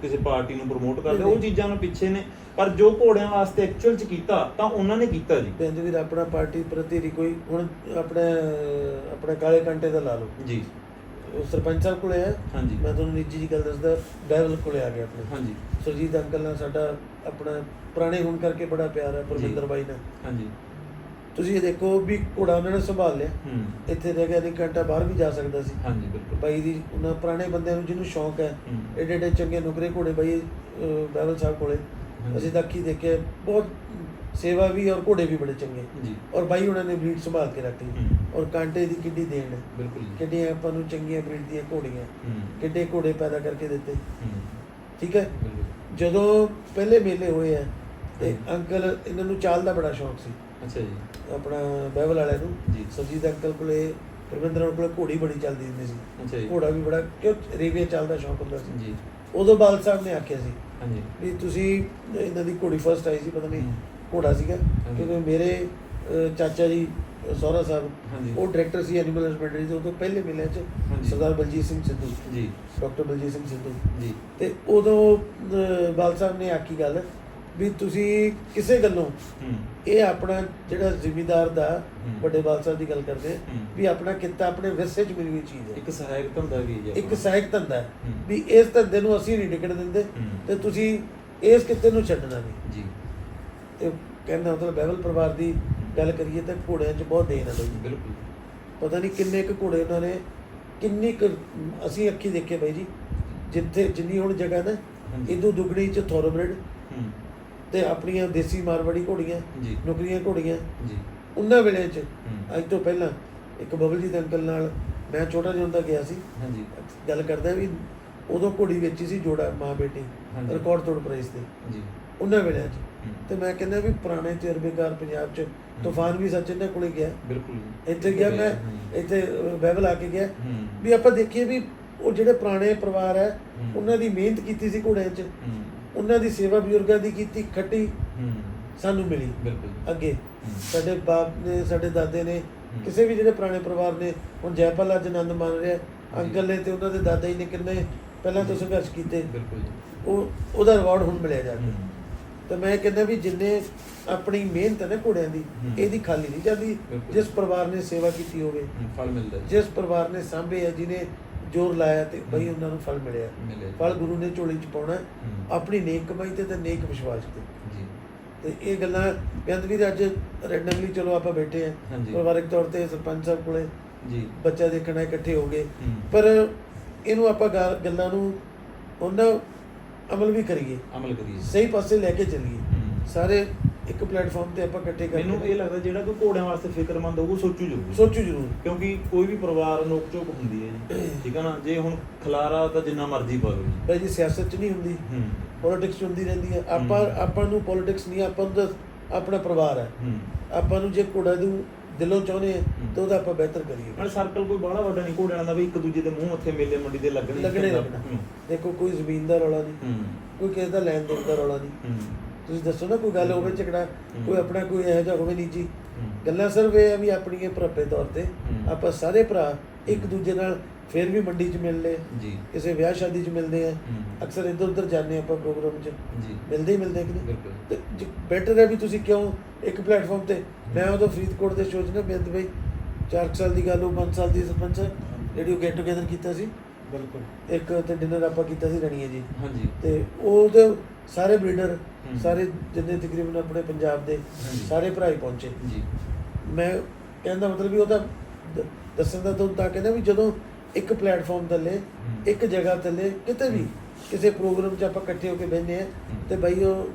ਕਿਸੇ ਪਾਰਟੀ ਨੂੰ ਪ੍ਰਮੋਟ ਕਰਦੇ ਉਹ। ਚੀਜ਼ਾਂ ਨੂੰ ਪਿੱਛੇ ਨੇ। ਪਰ ਜੋ ਘੋੜਿਆਂ ਵਾਸਤੇ ਐਕਚੁਅਲ ਚ ਕੀਤਾ ਤਾਂ ਉਹਨਾਂ ਨੇ ਕੀਤਾ ਜੀ। ਬੇਅੰਤ ਵੀਰ ਆਪਣਾ ਪਾਰਟੀ ਪ੍ਰਤੀ ਦੀ ਕੋਈ ਹੁਣ ਆਪਣੇ ਆਪਣੇ ਕਾਲੇ ਕੰਟੇ ਦਾ ਲਾ ਲਓ। ਜੀ। ਉਹ ਸਰਪੰਚ ਸਾਹਿਬ ਕੋਲੇ ਹੈ ਹਾਂਜੀ। ਮੈਂ ਤੁਹਾਨੂੰ ਨਿੱਜੀ ਜੀ ਗੱਲ ਦੱਸਦਾ ਬਾਈਬਲ ਕੋਲੇ ਆ ਗਿਆ ਆਪਣੇ। ਹਾਂਜੀ। ਸੁਰਜੀਤ ਅੰਕਲ ਨਾਲ ਸਾਡਾ ਆਪਣਾ ਪੁਰਾਣੇ ਹੋਣ ਕਰਕੇ ਬੜਾ ਪਿਆਰ ਹੈ ਪਰਮਿੰਦਰ ਬਾਈ ਨਾਲ। ਹਾਂਜੀ। ਤੁਸੀਂ ਇਹ ਦੇਖੋ ਵੀ ਘੋੜਾ ਉਹਨਾਂ ਨੇ ਸੰਭਾਲ ਲਿਆ। ਇੱਥੇ ਰਹਿ ਗਿਆ ਨਹੀਂ ਘੰਟਾ ਬਾਹਰ ਵੀ ਜਾ ਸਕਦਾ ਸੀ। ਹਾਂਜੀ ਬਿਲਕੁਲ। ਬਾਈ ਦੀ ਉਹਨਾਂ ਪੁਰਾਣੇ ਬੰਦਿਆਂ ਨੂੰ ਜਿਹਨੂੰ ਸ਼ੌਂਕ ਹੈ। ਏਡੇ ਏਡੇ ਚੰਗੇ ਨੁਕਰੇ ਘੋੜੇ ਬਾਈ ਬਾਈਬਲ ਸਾਹਿਬ ਕੋਲੇ। ਅਸੀਂ ਤਾਂ ਅੱਖੀ ਦੇਖਿਆ ਬਹੁਤ ਸੇਵਾ ਵੀ ਔਰ ਘੋੜੇ ਵੀ ਬੜੇ ਚੰਗੇ। ਜੀ। ਔਰ ਬਾਈ ਉਹਨਾਂ ਨੇ ਬਰੀਡ ਸੰਭਾਲ ਕੇ ਰੱਖੀ। ਔਰ ਕਾਂਟੇ ਦੀ ਕਿੱਡੀ ਦੇਣ ਹੈ। ਬਿਲਕੁਲ ਜੀ। ਕਿੱਡੀਆਂ ਆਪਾਂ ਨੂੰ ਚੰਗੀਆਂ ਬਰੀਡ ਦੀਆਂ ਘੋੜੀਆਂ। ਕਿੱਡੇ ਘੋੜੇ ਪੈਦਾ ਕਰਕੇ ਦਿੱਤੇ। ਠੀਕ ਹੈ? ਜਦੋਂ ਪਹਿਲੇ ਮੇਲੇ ਹੋਏ ਆ ਤੇ। ਅੰਕਲ ਇਹਨਾਂ ਨੂੰ ਚਾਲ ਦਾ ਬੜਾ ਸ਼ੌਂਕ ਸੀ। ਅੱਛਾ ਜੀ। ਆਪਣਾ ਬਾਈਬਲ ਵਾਲਿਆਂ ਨੂੰ ਜੀ। ਸਰਜੀਤ ਅੰਕਲ ਕੋਲੇ ਪਰਮਿੰਦਰ ਅੰਕਲ ਕੋਲੇ ਘੋੜੀ ਬੜੀ ਚੱਲਦੀ ਹੁੰਦੀ ਸੀ। ਅੱਛਾ ਜੀ। ਘੋੜਾ ਵੀ ਬੜਾ ਕਿਉਂ ਰੇਵੇ ਚੱਲਦਾ ਸ਼ੌਂਕ ਹੁੰਦਾ ਸੀ। ਜੀ। ਉਦੋਂ ਬਾਲ ਸਾਹਿਬ ਨੇ ਆਖਿਆ ਸੀ ਹਾਂਜੀ। ਵੀ ਤੁਸੀਂ ਇਹਨਾਂ ਦੀ ਘੋੜੀ ਫਸਟ ਆਈ ਸੀ ਪਤਾ ਨਹੀਂ। ਘੋੜਾ ਸੀਗਾ। ਕਿਉਂਕਿ ਮੇਰੇ ਚਾਚਾ ਜੀ ਸਹੁਰਾ ਸਾਹਿਬ। ਉਹ ਡਾਇਰੈਕਟਰ ਸੀ ਐਨੀਮਲ ਹਸਬੈਂਡਰੀ ਦੇ ਉਦੋਂ ਪਹਿਲੇ ਮਿਲਿਆ ਚ। ਸਰਦਾਰ ਬਲਜੀਤ ਸਿੰਘ ਸਿੱਧੂ। ਜੀ। ਡਾਕਟਰ ਬਲਜੀਤ ਸਿੰਘ ਸਿੱਧੂ। ਜੀ। ਤੇ ਉਦੋਂ ਬਾਲ ਸਾਹਿਬ ਨੇ ਆਖੀ ਗੱਲ ਵੀ ਤੁਸੀਂ ਕਿਸੇ ਗੱਲੋਂ ਹੂੰ ਇਹ ਆਪਣਾ ਜਿਹੜਾ ਜ਼ਿਮੀਦਾਰ ਦਾ ਹੂੰ। ਵੱਡੇ ਬਾਲ ਸਾਹਿਬ ਦੀ ਗੱਲ ਕਰਦੇ ਹੂੰ। ਵੀ ਆਪਣਾ ਕਿੱਤਾ ਆਪਣੇ ਵਿਰਸੇ 'ਚ ਮਿਲੀ ਹੋਈ ਚੀਜ਼ ਹੈ ਇੱਕ ਸਹਾਇਕ ਧੰਦਾ ਵੀ ਜੀ ਇੱਕ। ਸਹਾਇਕ ਧੰਦਾ ਹੈ ਹੂੰ। ਵੀ ਇਸ ਧੰਦੇ ਨੂੰ ਅਸੀਂ ਨਹੀਂ ਟਿਕਣ ਦਿੰਦੇ ਹੂੰ। ਤੇ ਤੁਸੀਂ ਇਸ ਕਿੱਤੇ ਨੂੰ ਛੱਡਣਾ ਨਹੀਂ ਜੀ ਤੇ ਕਹਿੰਦਾ ਮਤਲਬ ਬਹਿਬਲ ਪਰਿਵਾਰ ਦੀ ਗੱਲ ਕਰੀਏ ਤਾਂ ਘੋੜਿਆਂ 'ਚ ਬਹੁਤ ਦੇਣ ਹੈ ਬਈ ਬਿਲਕੁਲ ਪਤਾ ਨਹੀਂ ਕਿੰਨੇ ਕੁ ਘੋੜੇ ਉਹਨਾਂ ਨੇ ਕਿੰਨੀ ਕੁ ਅਸੀਂ ਅੱਖੀ ਦੇਖੇ ਬਾਈ ਜੀ ਜਿੱਥੇ ਜਿੰਨੀ ਹੁਣ ਜਗ੍ਹਾ ਨਾ। ਇਦੋਂ ਦੁਗਣੀ 'ਚ ਥੋਰਬਰਡ ਹੂੰ ਤੇ ਆਪਣੀਆਂ ਦੇਸੀ ਮਾਰਵਾੜੀ ਘੋੜੀਆਂ ਜੀ। ਨੁਕਰੀਆਂ ਘੋੜੀਆਂ। ਜੀ। ਉਹਨਾਂ ਵੇਲੇ 'ਚ। ਅੱਜ ਤੋਂ ਪਹਿਲਾਂ ਇੱਕ ਬਬਲਜੀਤ ਅੰਕਲ ਨਾਲ ਮੈਂ ਛੋਟਾ ਜਿਹਾ ਹੁੰਦਾ ਗਿਆ ਸੀ। ਹਾਂਜੀ। ਗੱਲ ਕਰਦਾ ਵੀ ਉਦੋਂ ਘੋੜੀ ਵੇਚੀ ਸੀ ਜੋੜਾ ਮਾਂ ਬੇਟੀ। ਰਿਕਾਰਡ ਤੋੜ ਪ੍ਰਾਈਸ ਤੇ। ਜੀ। ਉਹਨਾਂ ਵੇਲਿਆਂ 'ਚ। ਤੇ ਮੈਂ ਕਹਿੰਦਾ ਵੀ ਪੁਰਾਣੇ ਤਜਰਬੇਕਾਰ ਪੰਜਾਬ 'ਚ ਤੂਫਾਨ ਵੀ ਸੱਚ ਇਹਨਾਂ ਕੋਲੇ ਗਿਆ। ਬਿਲਕੁਲ ਇੱਥੇ ਗਿਆ ਮੈਂ। ਇੱਥੇ ਅਹ, ਬਾਈਬਲ ਆ ਕੇ ਗਿਆ। ਵੀ ਆਪਾਂ ਦੇਖੀਏ ਵੀ ਉਹ ਜਿਹੜੇ ਪੁਰਾਣੇ ਪਰਿਵਾਰ ਹੈ। ਉਹਨਾਂ ਦੀ ਮਿਹਨਤ ਕੀਤੀ ਸੀ ਘੋੜਿਆਂ 'ਚ। ਉਹਨਾਂ ਦੀ ਸੇਵਾ ਬਜ਼ੁਰਗਾਂ ਦੀ ਕੀਤੀ ਖੱਟੀ ਹੂੰ। ਸਾਨੂੰ ਮਿਲੀ। ਬਿਲਕੁਲ। ਅੱਗੇ। ਸਾਡੇ ਬਾਪ ਨੇ ਸਾਡੇ ਦਾਦੇ ਨੇ। ਕਿਸੇ ਵੀ ਜਿਹੜੇ ਪੁਰਾਣੇ ਪਰਿਵਾਰ ਨੇ ਹੁਣ ਜੈਪਾਲ ਅੱਜ ਆਨੰਦ ਮਾਣ ਰਿਹਾ। ਅੰਕਲ ਨੇ ਤੇ ਉਹਨਾਂ ਦੇ ਦਾਦਾ ਜੀ ਨੇ ਕਿੰਨੇ ਪਹਿਲਾਂ ਤੋਂ ਸੰਘਰਸ਼ ਕੀਤੇ। ਬਿਲਕੁਲ ਉਹ ਉਹਦਾ ਰਿਵਾਰਡ ਹੁਣ ਮਿਲਿਆ ਜਾ ਤਾਂ ਮੈਂ ਕਹਿੰਦਾ ਵੀ ਜਿੰਨੇ ਆਪਣੀ ਮਿਹਨਤ ਹੈ ਨਾ ਘੋੜਿਆਂ ਦੀ। ਇਹਦੀ ਖਾਲੀ ਨਹੀਂ ਜਾਂਦੀ। ਜਿਸ ਪਰਿਵਾਰ ਨੇ ਸੇਵਾ ਕੀਤੀ ਹੋਵੇ। ਫਲ ਮਿਲਦਾ ਜਿਸ ਪਰਿਵਾਰ ਨੇ ਸਾਂਭੇ ਹੈ ਜਿਹਨੇ ਜ਼ੋਰ ਲਾਇਆ ਤੇ ਬਈ ਉਹਨਾਂ ਨੂੰ ਫਲ ਮਿਲਿਆ। ਫਲ ਗੁਰੂ ਨੇ ਝੋਲੀ ਚ ਪਾਉਣਾ। ਆਪਣੀ ਨੇਕ ਕਮਾਈ ਤੇ ਤੇ ਨੇਕ ਵਿਸ਼ਵਾਸ ਤੇ ਜੀ ਤੇ ਇਹ ਗੱਲਾਂ ਬੇਅੰਤ ਵੀ ਅੱਜ ਰੈਂਡਮਲੀ ਚਲੋ ਆਪਾਂ ਬੈਠੇ ਆ। ਪਰਿਵਾਰਕ ਤੌਰ ਤੇ ਸਰਪੰਚ ਸਾਹਿਬ ਕੋਲੇ ਜੀ ਬੱਚਾ ਦੇਖਣਾ ਇਕੱਠੇ ਹੋ ਗਏ। ਪਰ ਇਹਨੂੰ ਆਪਾਂ ਗੱਲ- ਨੂੰ ਉਹਨਾਂ ਅਮਲ ਵੀ ਕਰੀਏ ਅਮਲ ਕਰੀਏ ਸਹੀ ਪਾਸੇ ਲੈ ਕੇ ਚੱਲੀਏ। ਸਾਰੇ ਇੱਕ ਪਲੇਟਫਾਰਮ ਤੇ ਆਪਾਂ ਇਕੱਠੇ ਮੈਨੂੰ ਕਰਕੇ ਇਹ ਲੱਗਦਾ ਜਿਹੜਾ ਕੋਈ ਘੋੜਿਆਂ ਵਾਸਤੇ ਫਿਕਰਮੰਦ ਹੋਊ ਉਹ ਸੋਚੂ ਜ਼ਰੂਰ। ਸੋਚੋ ਜ਼ਰੂਰ। ਕਿਉਂਕਿ ਕੋਈ ਵੀ ਪਰਿਵਾਰ ਨੋਕ ਝੋਕ ਹੁੰਦੀ ਹੈ ਜੀ ਠੀਕ ਹੈ ਨਾ? ਜੇ ਹੁਣ ਖਲਾਰਾ ਤਾਂ ਜਿੰਨਾ ਮਰਜ਼ੀ ਪਾਵੇ ਭਾਈ ਜੀ ਸਿਆਸਤ 'ਚ ਨਹੀਂ ਹੁੰਦੀ। ਪੋਲਿਟਿਕਸ 'ਚ ਹੁੰਦੀ ਰਹਿੰਦੀ ਹੈ। ਆਪਾਂ। ਆਪਾਂ ਨੂੰ ਪੋਲਿਟਿਕਸ ਨਹੀਂ ਆਪਾਂ ਨੂੰ ਤਾਂ ਆਪਣਾ ਪਰਿਵਾਰ ਹੈ। ਆਪਾਂ ਨੂੰ ਜੇ ਘੋੜਾ ਨੂੰ ਦਿਲੋਂ ਚਾਹੁੰਦੇ ਆ। ਤਾਂ ਉਹਦਾ ਆਪਾਂ ਬਿਹਤਰ ਕਰੀਏ। ਨਾਲ ਸਰਕਲ ਕੋਈ ਬਾਹਲਾ ਵੱਡਾ ਨਹੀਂ ਘੋੜਿਆਂ ਦਾ ਵੀ ਇੱਕ ਦੂਜੇ ਦੇ ਮੂੰਹ ਮੱਥੇ ਮੇਲੇ ਮੰਡੀ ਦੇ ਲੱਗਣੇ ਲੱਗਣੇ ਦੇਖੋ ਕੋਈ ਜ਼ਮੀਨ ਦਾ ਰੌਲਾ ਨਹੀਂ ਕੋਈ ਕਿਸੇ ਦਾ ਲੈਣ ਦੇਣ ਦਾ ਰੌਲਾ ਨਹੀਂ। ਤੁਸੀਂ ਦੱਸੋ ਨਾ ਕੋਈ ਗੱਲ ਹੋਵੇ ਝਗੜਾ। ਕੋਈ ਆਪਣਾ ਕੋਈ ਇਹੋ ਜਿਹਾ ਹੋਵੇ ਨਿੱਜੀ। ਹੂੰ। ਗੱਲਾਂ ਸਿਰਫ ਇਹ ਆ ਵੀ ਆਪਣੀਆਂ ਭਰਾਪੇ ਤੌਰ ਤੇ। ਆਪਾਂ ਸਾਰੇ ਭਰਾ ਇੱਕ ਦੂਜੇ ਨਾਲ ਫੇਰ ਵੀ ਮੰਡੀ 'ਚ ਮਿਲਦੇ ਜੀ। ਕਿਸੇ ਵਿਆਹ ਸ਼ਾਦੀ 'ਚ ਮਿਲਦੇ ਆ। ਅਕਸਰ ਇੱਧਰ ਉੱਧਰ ਜਾਂਦੇ ਆਪਾਂ ਪ੍ਰੋਗਰਾਮ 'ਚ। ਜੀ। ਮਿਲਦੇ ਹੀ ਮਿਲਦੇ ਕਿ ਨਹੀਂ? ਬਿਲਕੁਲ। ਬੈਟਰ ਹੈ ਵੀ ਤੁਸੀਂ ਕਿਉਂ ਇੱਕ ਪਲੇਟਫਾਰਮ ਤੇ? ਮੈਂ ਉਦੋਂ ਫਰੀਦਕੋਟ ਦੇ ਸ਼ੋਅ 'ਚ ਨਾ ਬੇਅੰਤ ਬਈ 4 ਸਾਲ ਦੀ ਗੱਲ ਉਹ 5 ਸਾਲ ਦੀ ਸਰਪੰਚ ਜਿਹੜੀ ਉਹ ਗੈਟ ਟੂਗੇਦਰ ਕੀਤਾ ਸੀ। ਬਿਲਕੁਲ। ਇੱਕ ਤੇ ਡਿਨਰ ਆਪਾਂ ਕੀਤਾ ਸੀ ਰਣੀਏ ਜੀ। ਹਾਂਜੀ। ਤੇ ਉਹਦੇ ਸਾਰੇ ਬਰੀਡਰ। ਸਾਰੇ ਜਿੰਨੇ ਤਕਰੀਬਨ ਆਪਣੇ ਪੰਜਾਬ ਦੇ। ਸਾਰੇ ਭਰਾ ਹੀ ਪਹੁੰਚੇ ਜੀ ਮੈਂ ਕਹਿੰਦਾ ਮਤਲਬ ਵੀ ਉਹਦਾ ਦ- ਦੱਸਣ ਦਾ ਤੋਂ ਤਾਂ ਕਹਿੰਦਾ ਵੀ ਜਦੋਂ ਇੱਕ ਪਲੇਟਫਾਰਮ ਥੱਲੇ। ਇੱਕ ਜਗ੍ਹਾ ਥੱਲੇ ਕਿਤੇ ਵੀ ਕਿਸੇ ਪ੍ਰੋਗਰਾਮ 'ਚ ਆਪਾਂ ਇਕੱਠੇ ਹੋ ਕੇ ਬਹਿੰਦੇ ਆ। ਤੇ ਬਈ ਉਹ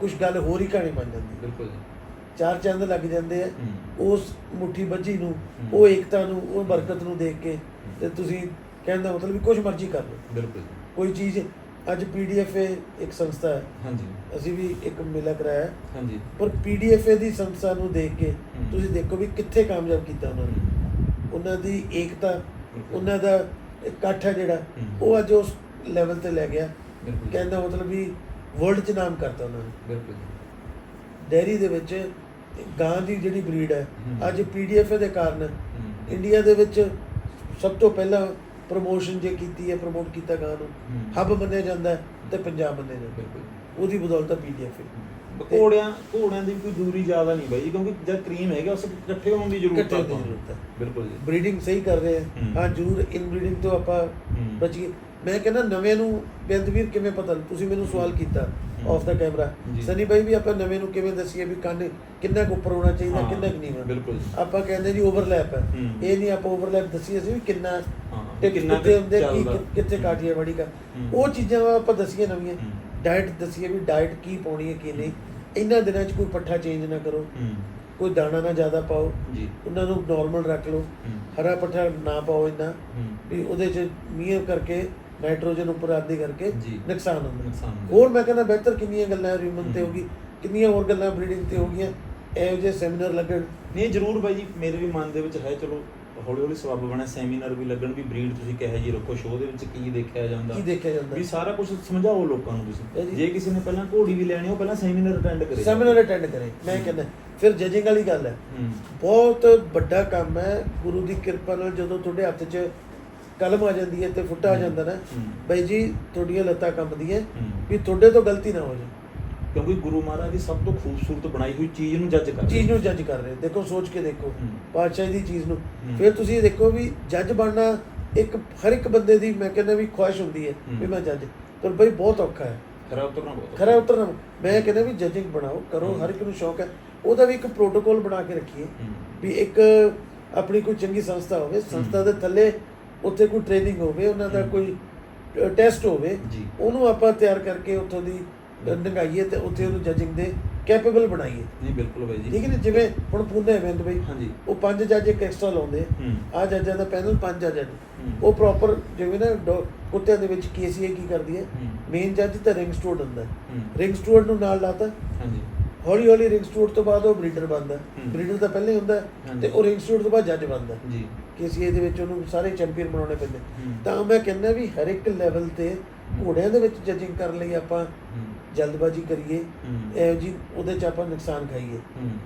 ਕੁਝ ਗੱਲ ਹੋਰ ਹੀ ਕਹਾਣੀ ਬਣ ਜਾਂਦੀ ਬਿਲਕੁਲ ਚਾਰ ਚੰਦ ਲੱਗ ਜਾਂਦੇ ਆ। ਉਸ ਮੁੱਠੀ ਬੱਝੀ ਨੂੰ। ਉਹ ਏਕਤਾ ਨੂੰ ਉਹ ਬਰਕਤ ਨੂੰ ਦੇਖ ਕੇ ਤੇ ਤੁਸੀਂ ਕਹਿਣ ਦਾ ਮਤਲਬ ਵੀ ਕੁਝ ਮਰਜ਼ੀ ਕਰ ਲਓ ਬਿਲਕੁਲ। ਕੋਈ ਚੀਜ਼ ਅੱਜ ਪੀਡੀਐਫ ਇੱਕ ਸੰਸਥਾ ਹੈ ਹਾਂਜੀ ਅਸੀਂ ਵੀ ਇੱਕ ਮੇਲਾ ਕਰਾਇਆ ਹਾਂਜੀ ਪਰ ਪੀਡੀਐਫ ਦੀ ਸੰਸਥਾ ਨੂੰ ਦੇਖ ਕੇ। ਤੁਸੀਂ ਦੇਖੋ ਵੀ ਕਿੱਥੇ ਕਾਮਯਾਬ ਕੀਤਾ ਉਹਨਾਂ ਨੇ। ਉਹਨਾਂ ਦੀ ਏਕਤਾ। ਉਹਨਾਂ ਦਾ ਇਕੱਠ ਹੈ ਜਿਹੜਾ। ਉਹ ਅੱਜ ਉਸ ਲੈਵਲ ਤੇ ਲੈ ਗਿਆ ਕਹਿੰਦਾ ਮਤਲਬ ਵੀ ਵਰਲਡ 'ਚ ਨਾਮ ਕਰਤਾ ਉਹਨਾਂ ਨੇ ਬਿਲਕੁਲ। ਡੈਰੀ ਦੇ ਵਿੱਚ ਗਾਂ ਦੀ ਜਿਹੜੀ ਬਰੀਡ ਹੈ। ਅੱਜ ਪੀਡੀਐਫ ਦੇ ਕਾਰਨ। ਇੰਡੀਆ ਦੇ ਵਿੱਚ ਸਭ ਤੋਂ ਪਹਿਲਾਂ ਪ੍ਰੋਮੋਸ਼ਨ ਜੇ ਕੀਤੀ ਹੈ ਪ੍ਰਮੋਟ ਕੀਤਾ ਗਾਂ ਨੂੰ। ਹੱਬ ਮੰਨਿਆ ਜਾਂਦਾ ਤੇ ਪੰਜਾਬ ਮੰਨਿਆ ਜਾਂਦਾ ਉਹਦੀ ਬਦੌਲਤ ਪੀਡੀਐਫ ਹੈ ਘੋੜਿਆਂ ਘੋੜਿਆਂ ਦੀ ਕੋਈ ਦੂਰੀ ਜ਼ਿਆਦਾ ਨਹੀਂ ਬਾਈ ਕਿਉਂਕਿ ਜਦ ਕਰੀਮ ਹੈਗਾ ਉਸ ਇਕੱਠੇ ਹੋਣ ਦੀ ਜ਼ਰੂਰਤ ਹੈ। ਬਿਲਕੁਲ ਜੀ ਬਰੀਡਿੰਗ ਸਹੀ ਕਰ ਰਹੇ ਹੂੰ। ਹਾਂ ਜ਼ਰੂਰ ਇਨ ਬਰੀਡਿੰਗ ਤੋਂ ਆਪਾਂ। ਬਚੀਏ ਮੈਂ ਕਹਿੰਦਾ ਨਵੇਂ ਨੂੰ ਬੇਅੰਤਵੀਰ ਕਿਵੇਂ ਪਤਾ ਤੁਸੀਂ ਮੈਨੂੰ ਸਵਾਲ ਕੀਤਾ। ਆਫ ਦਾ ਕੈਮਰਾ। ਸਨੀ ਬਾਈ ਵੀ ਆਪਾਂ ਨਵੇਂ ਨੂੰ ਕਿਵੇਂ ਦੱਸੀਏ ਵੀ ਕੰਨ ਕਿੰਨਾ ਕੁ ਉੱਪਰ ਹੋਣਾ ਚਾਹੀਦਾ ਕਿੰਨਾ ਕੁ ਨਹੀਂ ਹੋਣਾ ਬਿਲਕੁਲ। ਆਪਾਂ ਕਹਿੰਦੇ ਜੀ ਓਵਰਲੈਪ ਹੈ। ਇਹ ਨਹੀਂ ਆਪਾਂ ਓਵਰਲੈਪ ਦੱਸੀਏ ਸੀ ਵੀ ਕਿੰਨਾ ਤੇ ਕਿੰਨਾ ਕੀ ਚੱਲਦਾ। ਕਿ- ਕਿੱਥੇ ਕਾਟੀਆ ਬੜੀ ਕਾ ਹੂੰ। ਉਹ ਚੀਜ਼ਾਂ ਆਪਾਂ ਦਸੀਏ ਨਵੀਆਂ ਹੂੰ। ਡਾਈਟ ਦਸੀਏ ਵੀ ਡਾਈਟ ਕੀ ਪਾਉਣੀ ਹੈ ਕੀ ਨਹੀਂ ਇਹਨਾਂ ਦਿਨਾਂ 'ਚ ਕੋਈ ਪੱਠਾ ਚੇਂਜ ਨਾ ਕਰੋ ਹੂੰ ਕੋਈ ਦਾਣਾ ਨਾ ਜ਼ਿਆਦਾ ਪਾਓ ਜੀ ਉਹਨਾਂ ਨੂੰ ਨਾਰਮਲ ਰੱਖ ਲਓ ਹੂੰ। ਹਰਾ ਪੱਠਾ ਨਾ ਪਾਓ ਇੰਨਾ ਹੂੰ ਵੀ ਉਹਦੇ 'ਚ ਮੀਂਹ ਕਰਕੇ ਨਾਈਟ੍ਰੋਜਨ ਉੱਪਰ ਆਦੀ ਕਰਕੇ ਜੀ। ਨੁਕਸਾਨ ਹੁੰਦਾ ਨੁਕਸਾਨ ਹੁੰਦਾ। ਹੋਰ ਮੈਂ ਕਹਿੰਦਾ ਬਿਹਤਰ ਕਿੰਨੀਆਂ ਗੱਲਾਂ ਰਿਊਮਨ ਤੇ ਹੂੰ। ਹੋਗੀ ਕਿੰਨੀਆਂ ਹੋਰ ਗੱਲਾਂ ਬਰੀਡਿੰਗ ਤੇ ਹੋ ਗਈਆਂ ਇਹੋ ਜਿਹੇ ਸੈਮੀਨਾਰ ਲੱਗਣ ਨਹੀਂ ਜ਼ਰੂਰ ਬਾਈ ਜੀ ਮੇਰੇ ਵੀ ਮਨ ਦੇ ਵਿੱਚ ਹੈ ਚਲੋ ਹੌਲੀ ਹੌਲੀ ਸਬੱਬ ਬਣਿਆ ਸੈਮੀਨਾਰ ਵੀ ਲੱਗਣ ਵੀ ਬਰੀਡ ਤੁਸੀਂ ਕਿਹੋ ਜੀ ਰੱਖੋ ਸ਼ੋਅ ਦੇ ਵਿੱਚ ਕੀ ਦੇਖਿਆ ਜਾਂਦਾ? ਕੀ ਦੇਖਿਆ ਜਾਂਦਾ? ਵੀ ਸਾਰਾ ਕੁਝ ਸਮਝਾਓ ਲੋਕਾਂ ਨੂੰ ਤੁਸੀਂ। ਜੀ। ਕਿਸੇ ਨੇ ਪਹਿਲਾਂ ਘੋੜੀ ਵੀ ਲੈਣੀ ਉਹ ਪਹਿਲਾਂ ਸੈਮੀਨਾਰ ਅਟੈਂਡ ਕਰੇ। ਸੈਮੀਨਾਰ ਅਟੈਂਡ ਕਰੇ ਮੈਂ ਕਹਿੰਦਾ ਫਿਰ ਜਜਿੰਗ ਵਾਲੀ ਗੱਲ ਹੈ। ਬਹੁਤ ਵੱਡਾ ਕੰਮ ਹੈ ਗੁਰੂ ਦੀ ਕਿਰਪਾ ਨਾਲ ਜਦੋਂ ਤੁਹਾਡੇ ਹੱਥ 'ਚ ਕਲਮ ਆ ਜਾਂਦੀ ਹੈ ਤੇ ਫੁੱਟਾ ਆ ਜਾਂਦਾ ਨਾ। ਬਈ ਜੀ ਤੁਹਾਡੀਆਂ ਲੱਤਾਂ ਕੰਬਦੀਆਂ। ਵੀ ਤੁਹਾਡੇ ਤੋਂ ਗਲਤੀ ਨਾ ਹੋ ਜਾਏ ਕਿਉਂਕਿ ਗੁਰੂ ਮਹਾਰਾਜ ਦੀ ਸਭ ਤੋਂ ਖੂਬਸੂਰਤ ਬਣਾਈ ਹੋਈ ਚੀਜ਼ ਨੂੰ ਜੱਜ ਕਰ ਚੀਜ਼ ਨੂੰ ਜੱਜ ਕਰ ਰਹੇ ਦੇਖੋ ਸੋਚ ਕੇ ਦੇਖੋ। ਪਾਤਸ਼ਾਹ ਦੀ ਚੀਜ਼ ਨੂੰ। ਫਿਰ ਤੁਸੀਂ ਦੇਖੋ ਵੀ ਜੱਜ ਬਣਨਾ ਇੱਕ ਹਰ ਇੱਕ ਬੰਦੇ ਦੀ ਮੈਂ ਕਹਿੰਦਾ ਵੀ ਖੁਆਇਸ਼ ਹੁੰਦੀ ਹੈ ਵੀ। ਮੈਂ ਜੱਜ ਪਰ ਬਈ ਬਹੁਤ ਔਖਾ ਹੈ ਖਰਾ ਉਤਰਨਾ ਬਹੁਤ ਖਰਾ ਉਤਰਨਾ ਮੈਂ ਕਹਿੰਦਾ ਵੀ ਜੱਜਿੰਗ ਬਣਾਓ ਕਰੋ। ਹਰ ਇੱਕ ਨੂੰ ਸ਼ੌਕ ਹੈ ਉਹਦਾ ਵੀ ਇੱਕ ਪ੍ਰੋਟੋਕਾਲ ਬਣਾ ਕੇ ਰੱਖੀਏ। ਵੀ ਇੱਕ ਆਪਣੀ ਕੋਈ ਚੰਗੀ ਸੰਸਥਾ ਹੋਵੇ ਸੰਸਥਾ ਦੇ ਥੱਲੇ ਉੱਥੇ ਕੋਈ ਟ੍ਰੇਨਿੰਗ ਹੋਵੇ ਉਹਨਾਂ ਦਾ। ਕੋਈ ਟੈਸਟ ਹੋਵੇ। ਉਹਨੂੰ ਆਪਾਂ ਤਿਆਰ ਕਰਕੇ ਉੱਥੋਂ ਦੀ ਨਗਾਈਏ ਤੇ ਉੱਥੇ ਉਹਨੂੰ ਜੱਜਿੰਗ ਦੇ ਕੈਪੇਬਲ ਬਣਾਈਏ। ਨਹੀਂ ਬਿਲਕੁਲ ਬਾਈ ਜੀ। ਠੀਕ ਹੈ ਨਾ ਜਿਵੇਂ ਹੁਣ ਪੂਨੇ ਇਵੈਂਟ ਬਈ। ਹਾਂਜੀ। ਉਹ ਪੰਜ ਜੱਜ ਇੱਕ ਐਕਸਟਰਾ ਲਾਉਂਦੇ ਆ। ਜੱਜਾਂ ਦਾ ਪੈਨਲ ਪੰਜ ਜੱਜ ਨੇ। ਉਹ ਪ੍ਰੋਪਰ ਜਿਵੇਂ ਨਾ ਕੁੱਤਿਆਂ ਦੇ ਵਿੱਚ ਕੇਸੀਏ ਕੀ ਕਰਦੀ ਹੈ। ਮੇਨ ਜੱਜ ਤਾਂ ਰਿੰਗ ਸਟੂਅਰਡ ਹੁੰਦਾ। ਰਿੰਗ ਸਟੂਅਰਡ ਨੂੰ ਨਾਲ ਲਾਤਾ। ਹਾਂਜੀ। ਹੌਲੀ ਹੌਲੀ ਰਿੰਗ ਸਟੂਅਰਡ ਤੋਂ ਬਾਅਦ ਉਹ ਬਰੀਡਰ ਬਣਦਾ। ਬਰੀਡਰ ਤਾਂ ਪਹਿਲੇ ਹੀ ਹੁੰਦਾ। ਤੇ ਉਹ ਰਿੰਗ ਸਟੂਅਰਡ ਤੋਂ ਬਾਅਦ ਜੱਜ ਬਣਦਾ ਜੀ। ਕੇਸੀਏ ਦੇ ਵਿੱਚ ਉਹਨੂੰ ਸਾਰੇ ਚੈਂਪੀਅਨ ਬਣਾਉਣੇ ਪੈਂਦੇ। ਤਾਂ ਮੈਂ ਕਹਿੰਦਾ ਵੀ ਹਰ ਇੱਕ ਲੈਵਲ ਤੇ ਘੋੜਿਆਂ ਦੇ ਵਿੱਚ ਜੱਜਿੰਗ ਕਰਨ ਲਈ ਆਪਾਂ ਜਲਦਬਾਜ਼ੀ ਕਰੀਏ। ਇਹੋ ਜੀ ਉਹਦੇ ਚ ਆਪਾਂ ਨੁਕਸਾਨ ਖਾਈਏ।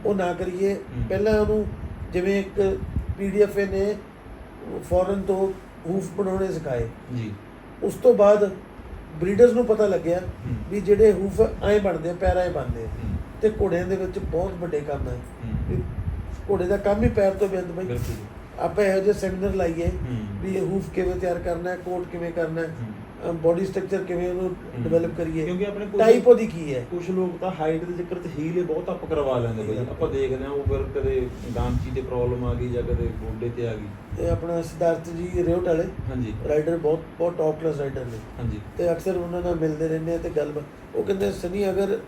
ਉਹ ਨਾ ਕਰੀਏ। ਪਹਿਲਾਂ ਉਹਨੂੰ ਜਿਵੇਂ ਇੱਕ ਪੀਡੀਐਫ ਨੇ ਫੋਰਨ ਤੋਂ ਹੂਫ ਬਣਾਉਣੇ ਸਿਖਾਏ ਜੀ ਉਸ ਤੋਂ ਬਾਅਦ ਬਰੀਡਰਸ ਨੂੰ ਪਤਾ ਲੱਗਿਆ। ਵੀ ਜਿਹੜੇ ਹੂਫ ਐਂ ਬਣਦੇ ਆ ਪੈਰ ਐਂ ਬਣਦੇ। ਤੇ ਘੋੜਿਆਂ ਦੇ ਵਿੱਚ ਬਹੁਤ ਵੱਡੇ ਕੰਮ ਹੈ ਘੋੜੇ ਦਾ ਕੰਮ ਹੀ ਪੈਰ ਤੋਂ ਬਿੰਦ ਬਈ ਆਪਾਂ ਇਹੋ ਜਿਹੇ ਸੈਮੀਨਾਰ ਲਾਈਏ। ਵੀ ਇਹ ਹੂਫ ਕਿਵੇਂ ਤਿਆਰ ਕਰਨਾ ਹੈ ਕੋਟ ਕਿਵੇਂ ਕਰਨਾ ਹੈ ਬੋਡੀ ਸਟਰਕਚਰ ਕਿਵੇਂ ਉਹਨੂੰ ਡਿਵੈਲਪ ਕਰੀਏ? ਕਿਉਂਕਿ ਆਪਣੇ ਕੁਝ- ਟਾਈਪ ਉਹਦੀ ਕੀ ਹੈ? ਕੁਝ ਲੋਕ ਤਾਂ ਹਾਈਟ ਦੇ ਚੱਕਰ 'ਚ ਹੀਲ ਹੀ ਬਹੁਤ ਅਪ ਕਰਵਾ ਲੈਂਦੇ ਬਈ ਆਪਾਂ ਦੇਖਦੇ ਹਾਂ ਉਹ ਫਿਰ ਕਦੇ ਗਾਂਚੀ ਤੇ ਪ੍ਰੋਬਲਮ ਆ ਗਈ ਜਾਂ ਕਦੇ ਗੋਡੇ ਤੇ ਆ ਗਈ। ਤੇ ਆਪਣਾ ਸਿਧਾਰਥ ਜੀ ਰਿਓਟ ਵਾਲੇ। ਹਾਂਜੀ। ਰਾਈਡਰ ਬਹੁਤ ਬਹੁਤ ਟੌਪ ਕਲਾਸ ਰਾਈਡਰ ਨੇ। ਹਾਂਜੀ। ਤੇ ਅਕਸਰ ਉਹਨਾਂ ਨਾਲ ਮਿਲਦੇ ਰਹਿੰਦੇ ਆ ਤੇ ਗੱਲ ਉਹ ਕਹਿੰਦੇ ਸਨੀ ਅਗਰ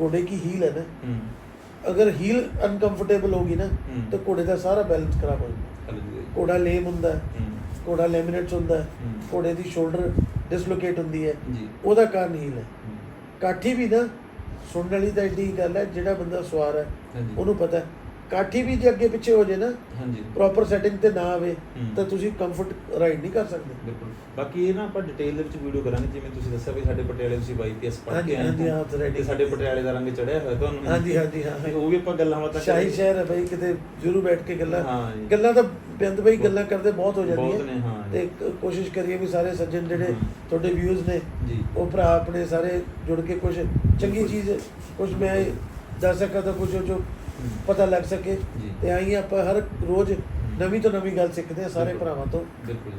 ਘੋੜੇ ਕੀ ਹੀਲ ਹੈ ਨਾ ਹੂੰ। ਅਗਰ ਹੀਲ ਅਨਕੰਫਰਟੇਬਲ ਹੋਗੀ ਨਾ ਹੂੰ। ਤਾਂ ਘੋੜੇ ਦਾ ਸਾਰਾ ਬੈਲੈਂਸ ਖਰਾਬ ਹੋ ਜਾਂਦਾ। ਚੱਲ ਜੀ ਘੋੜਾ ਲੇਮ ਹੁੰਦਾ। ਹੈ, ਹੂੰ ਘੋੜਾ ਲੈਮਿਨੇਟਸ ਹੁੰਦਾ। ਹੈ, ਹੂੰ। ਘੋੜੇ ਦੀ ਸ਼ੋਲਡਰ ਡਿਸਲੋਕੇਟ ਹੁੰਦੀ ਹੈ ਜੀ ਉਹਦਾ ਕਾਰਨ ਹੀਲ ਹੈ ਹੂੰ। ਕਾਠੀ ਵੀ ਨਾ ਸੁਣਨ ਵਾਲੀ ਤਾਂ ਏਡੀ ਗੱਲ ਹੈ ਜਿਹੜਾ ਬੰਦਾ ਸਵਾਰ ਹੈ। ਉਹਨੂੰ ਪਤਾ ਕਾਠੀ ਵੀ ਜੇ ਅੱਗੇ ਪਿੱਛੇ ਹੋ ਜੇ ਨਾ ਹਾਂਜੀ ਪ੍ਰੋਪਰ ਸੈਟਿੰਗ ਤੇ ਨਾ ਆਵੇ। ਤਾਂ ਤੁਸੀਂ ਕੰਫਰਟ ਰਾਈਡ ਨਹੀਂ ਕਰ ਸਕਦੇ ਬਿਲਕੁਲ ਬਾਕੀ ਇਹ ਨਾ ਆਪਾਂ ਡਿਟੇਲ ਦੇ ਵਿੱਚ ਵੀਡੀਓ ਕਰਾਂਗੇ ਜਿਵੇਂ ਤੁਸੀਂ ਦੱਸਿਆ ਵੀ ਸਾਡੇ ਪਟਿਆਲੇ ਤੁਸੀਂ ਵਾਈਪੀਐਸ ਪੜ੍ਹ ਕੇ ਆਏ ਹਾਂਜੀ, ਹੋ। ਤੇ ਸਾਡੇ ਪਟਿਆਲੇ ਦਾ ਰੰਗ ਚੜਿਆ ਹੋਇਆ ਤੁਹਾਨੂੰ ਹਾਂਜੀ, ਹਾਂਜੀ, ਹਾਂ। ਉਹ ਵੀ ਆਪਾਂ ਗੱਲਾਂ ਬਾਤਾਂ ਸ਼ਾਹੀ। ਸ਼ਹਿਰ ਹੈ ਬਈ ਕਿਤੇ ਜ਼ਰੂਰ ਬੈਠ ਕੇ ਗੱਲਾਂ। ਗੱਲਾਂ ਤਾਂ ਬਿੰਦ ਬਈ ਗੱਲਾਂ ਕਰਦੇ ਬਹੁਤ ਹੋ ਜਾਂਦੀਆਂ। ਤੇ ਕੋਸ਼ਿਸ਼ ਕਰੀਏ ਵੀ ਸਾਰੇ ਸੱਜਣ ਜਿਹੜੇ। ਤੁਹਾਡੇ ਵਿਊਜ਼ ਨੇ। ਉਹ ਭਰਾ ਆਪਣੇ ਸਾਰੇ ਜੁੜ ਕੇ ਕੁਝ ਚੰਗੀ ਚੀਜ਼ ਕੁਝ ਮੈਂ ਦੱਸ ਸਕਾਂ ਤਾਂ ਕੁਝ ਜੋ। ਪਤਾ ਲੱਗ ਸਕੇ। ਤੇ ਆਈ ਆਪਾਂ ਹਰ ਰੋਜ਼ ਨਵੀਂ ਤੋਂ ਨਵੀਂ ਗੱਲ ਸਿੱਖਦੇ ਆ ਸਾਰੇ। ਭਰਾਵਾਂ ਤੋਂ।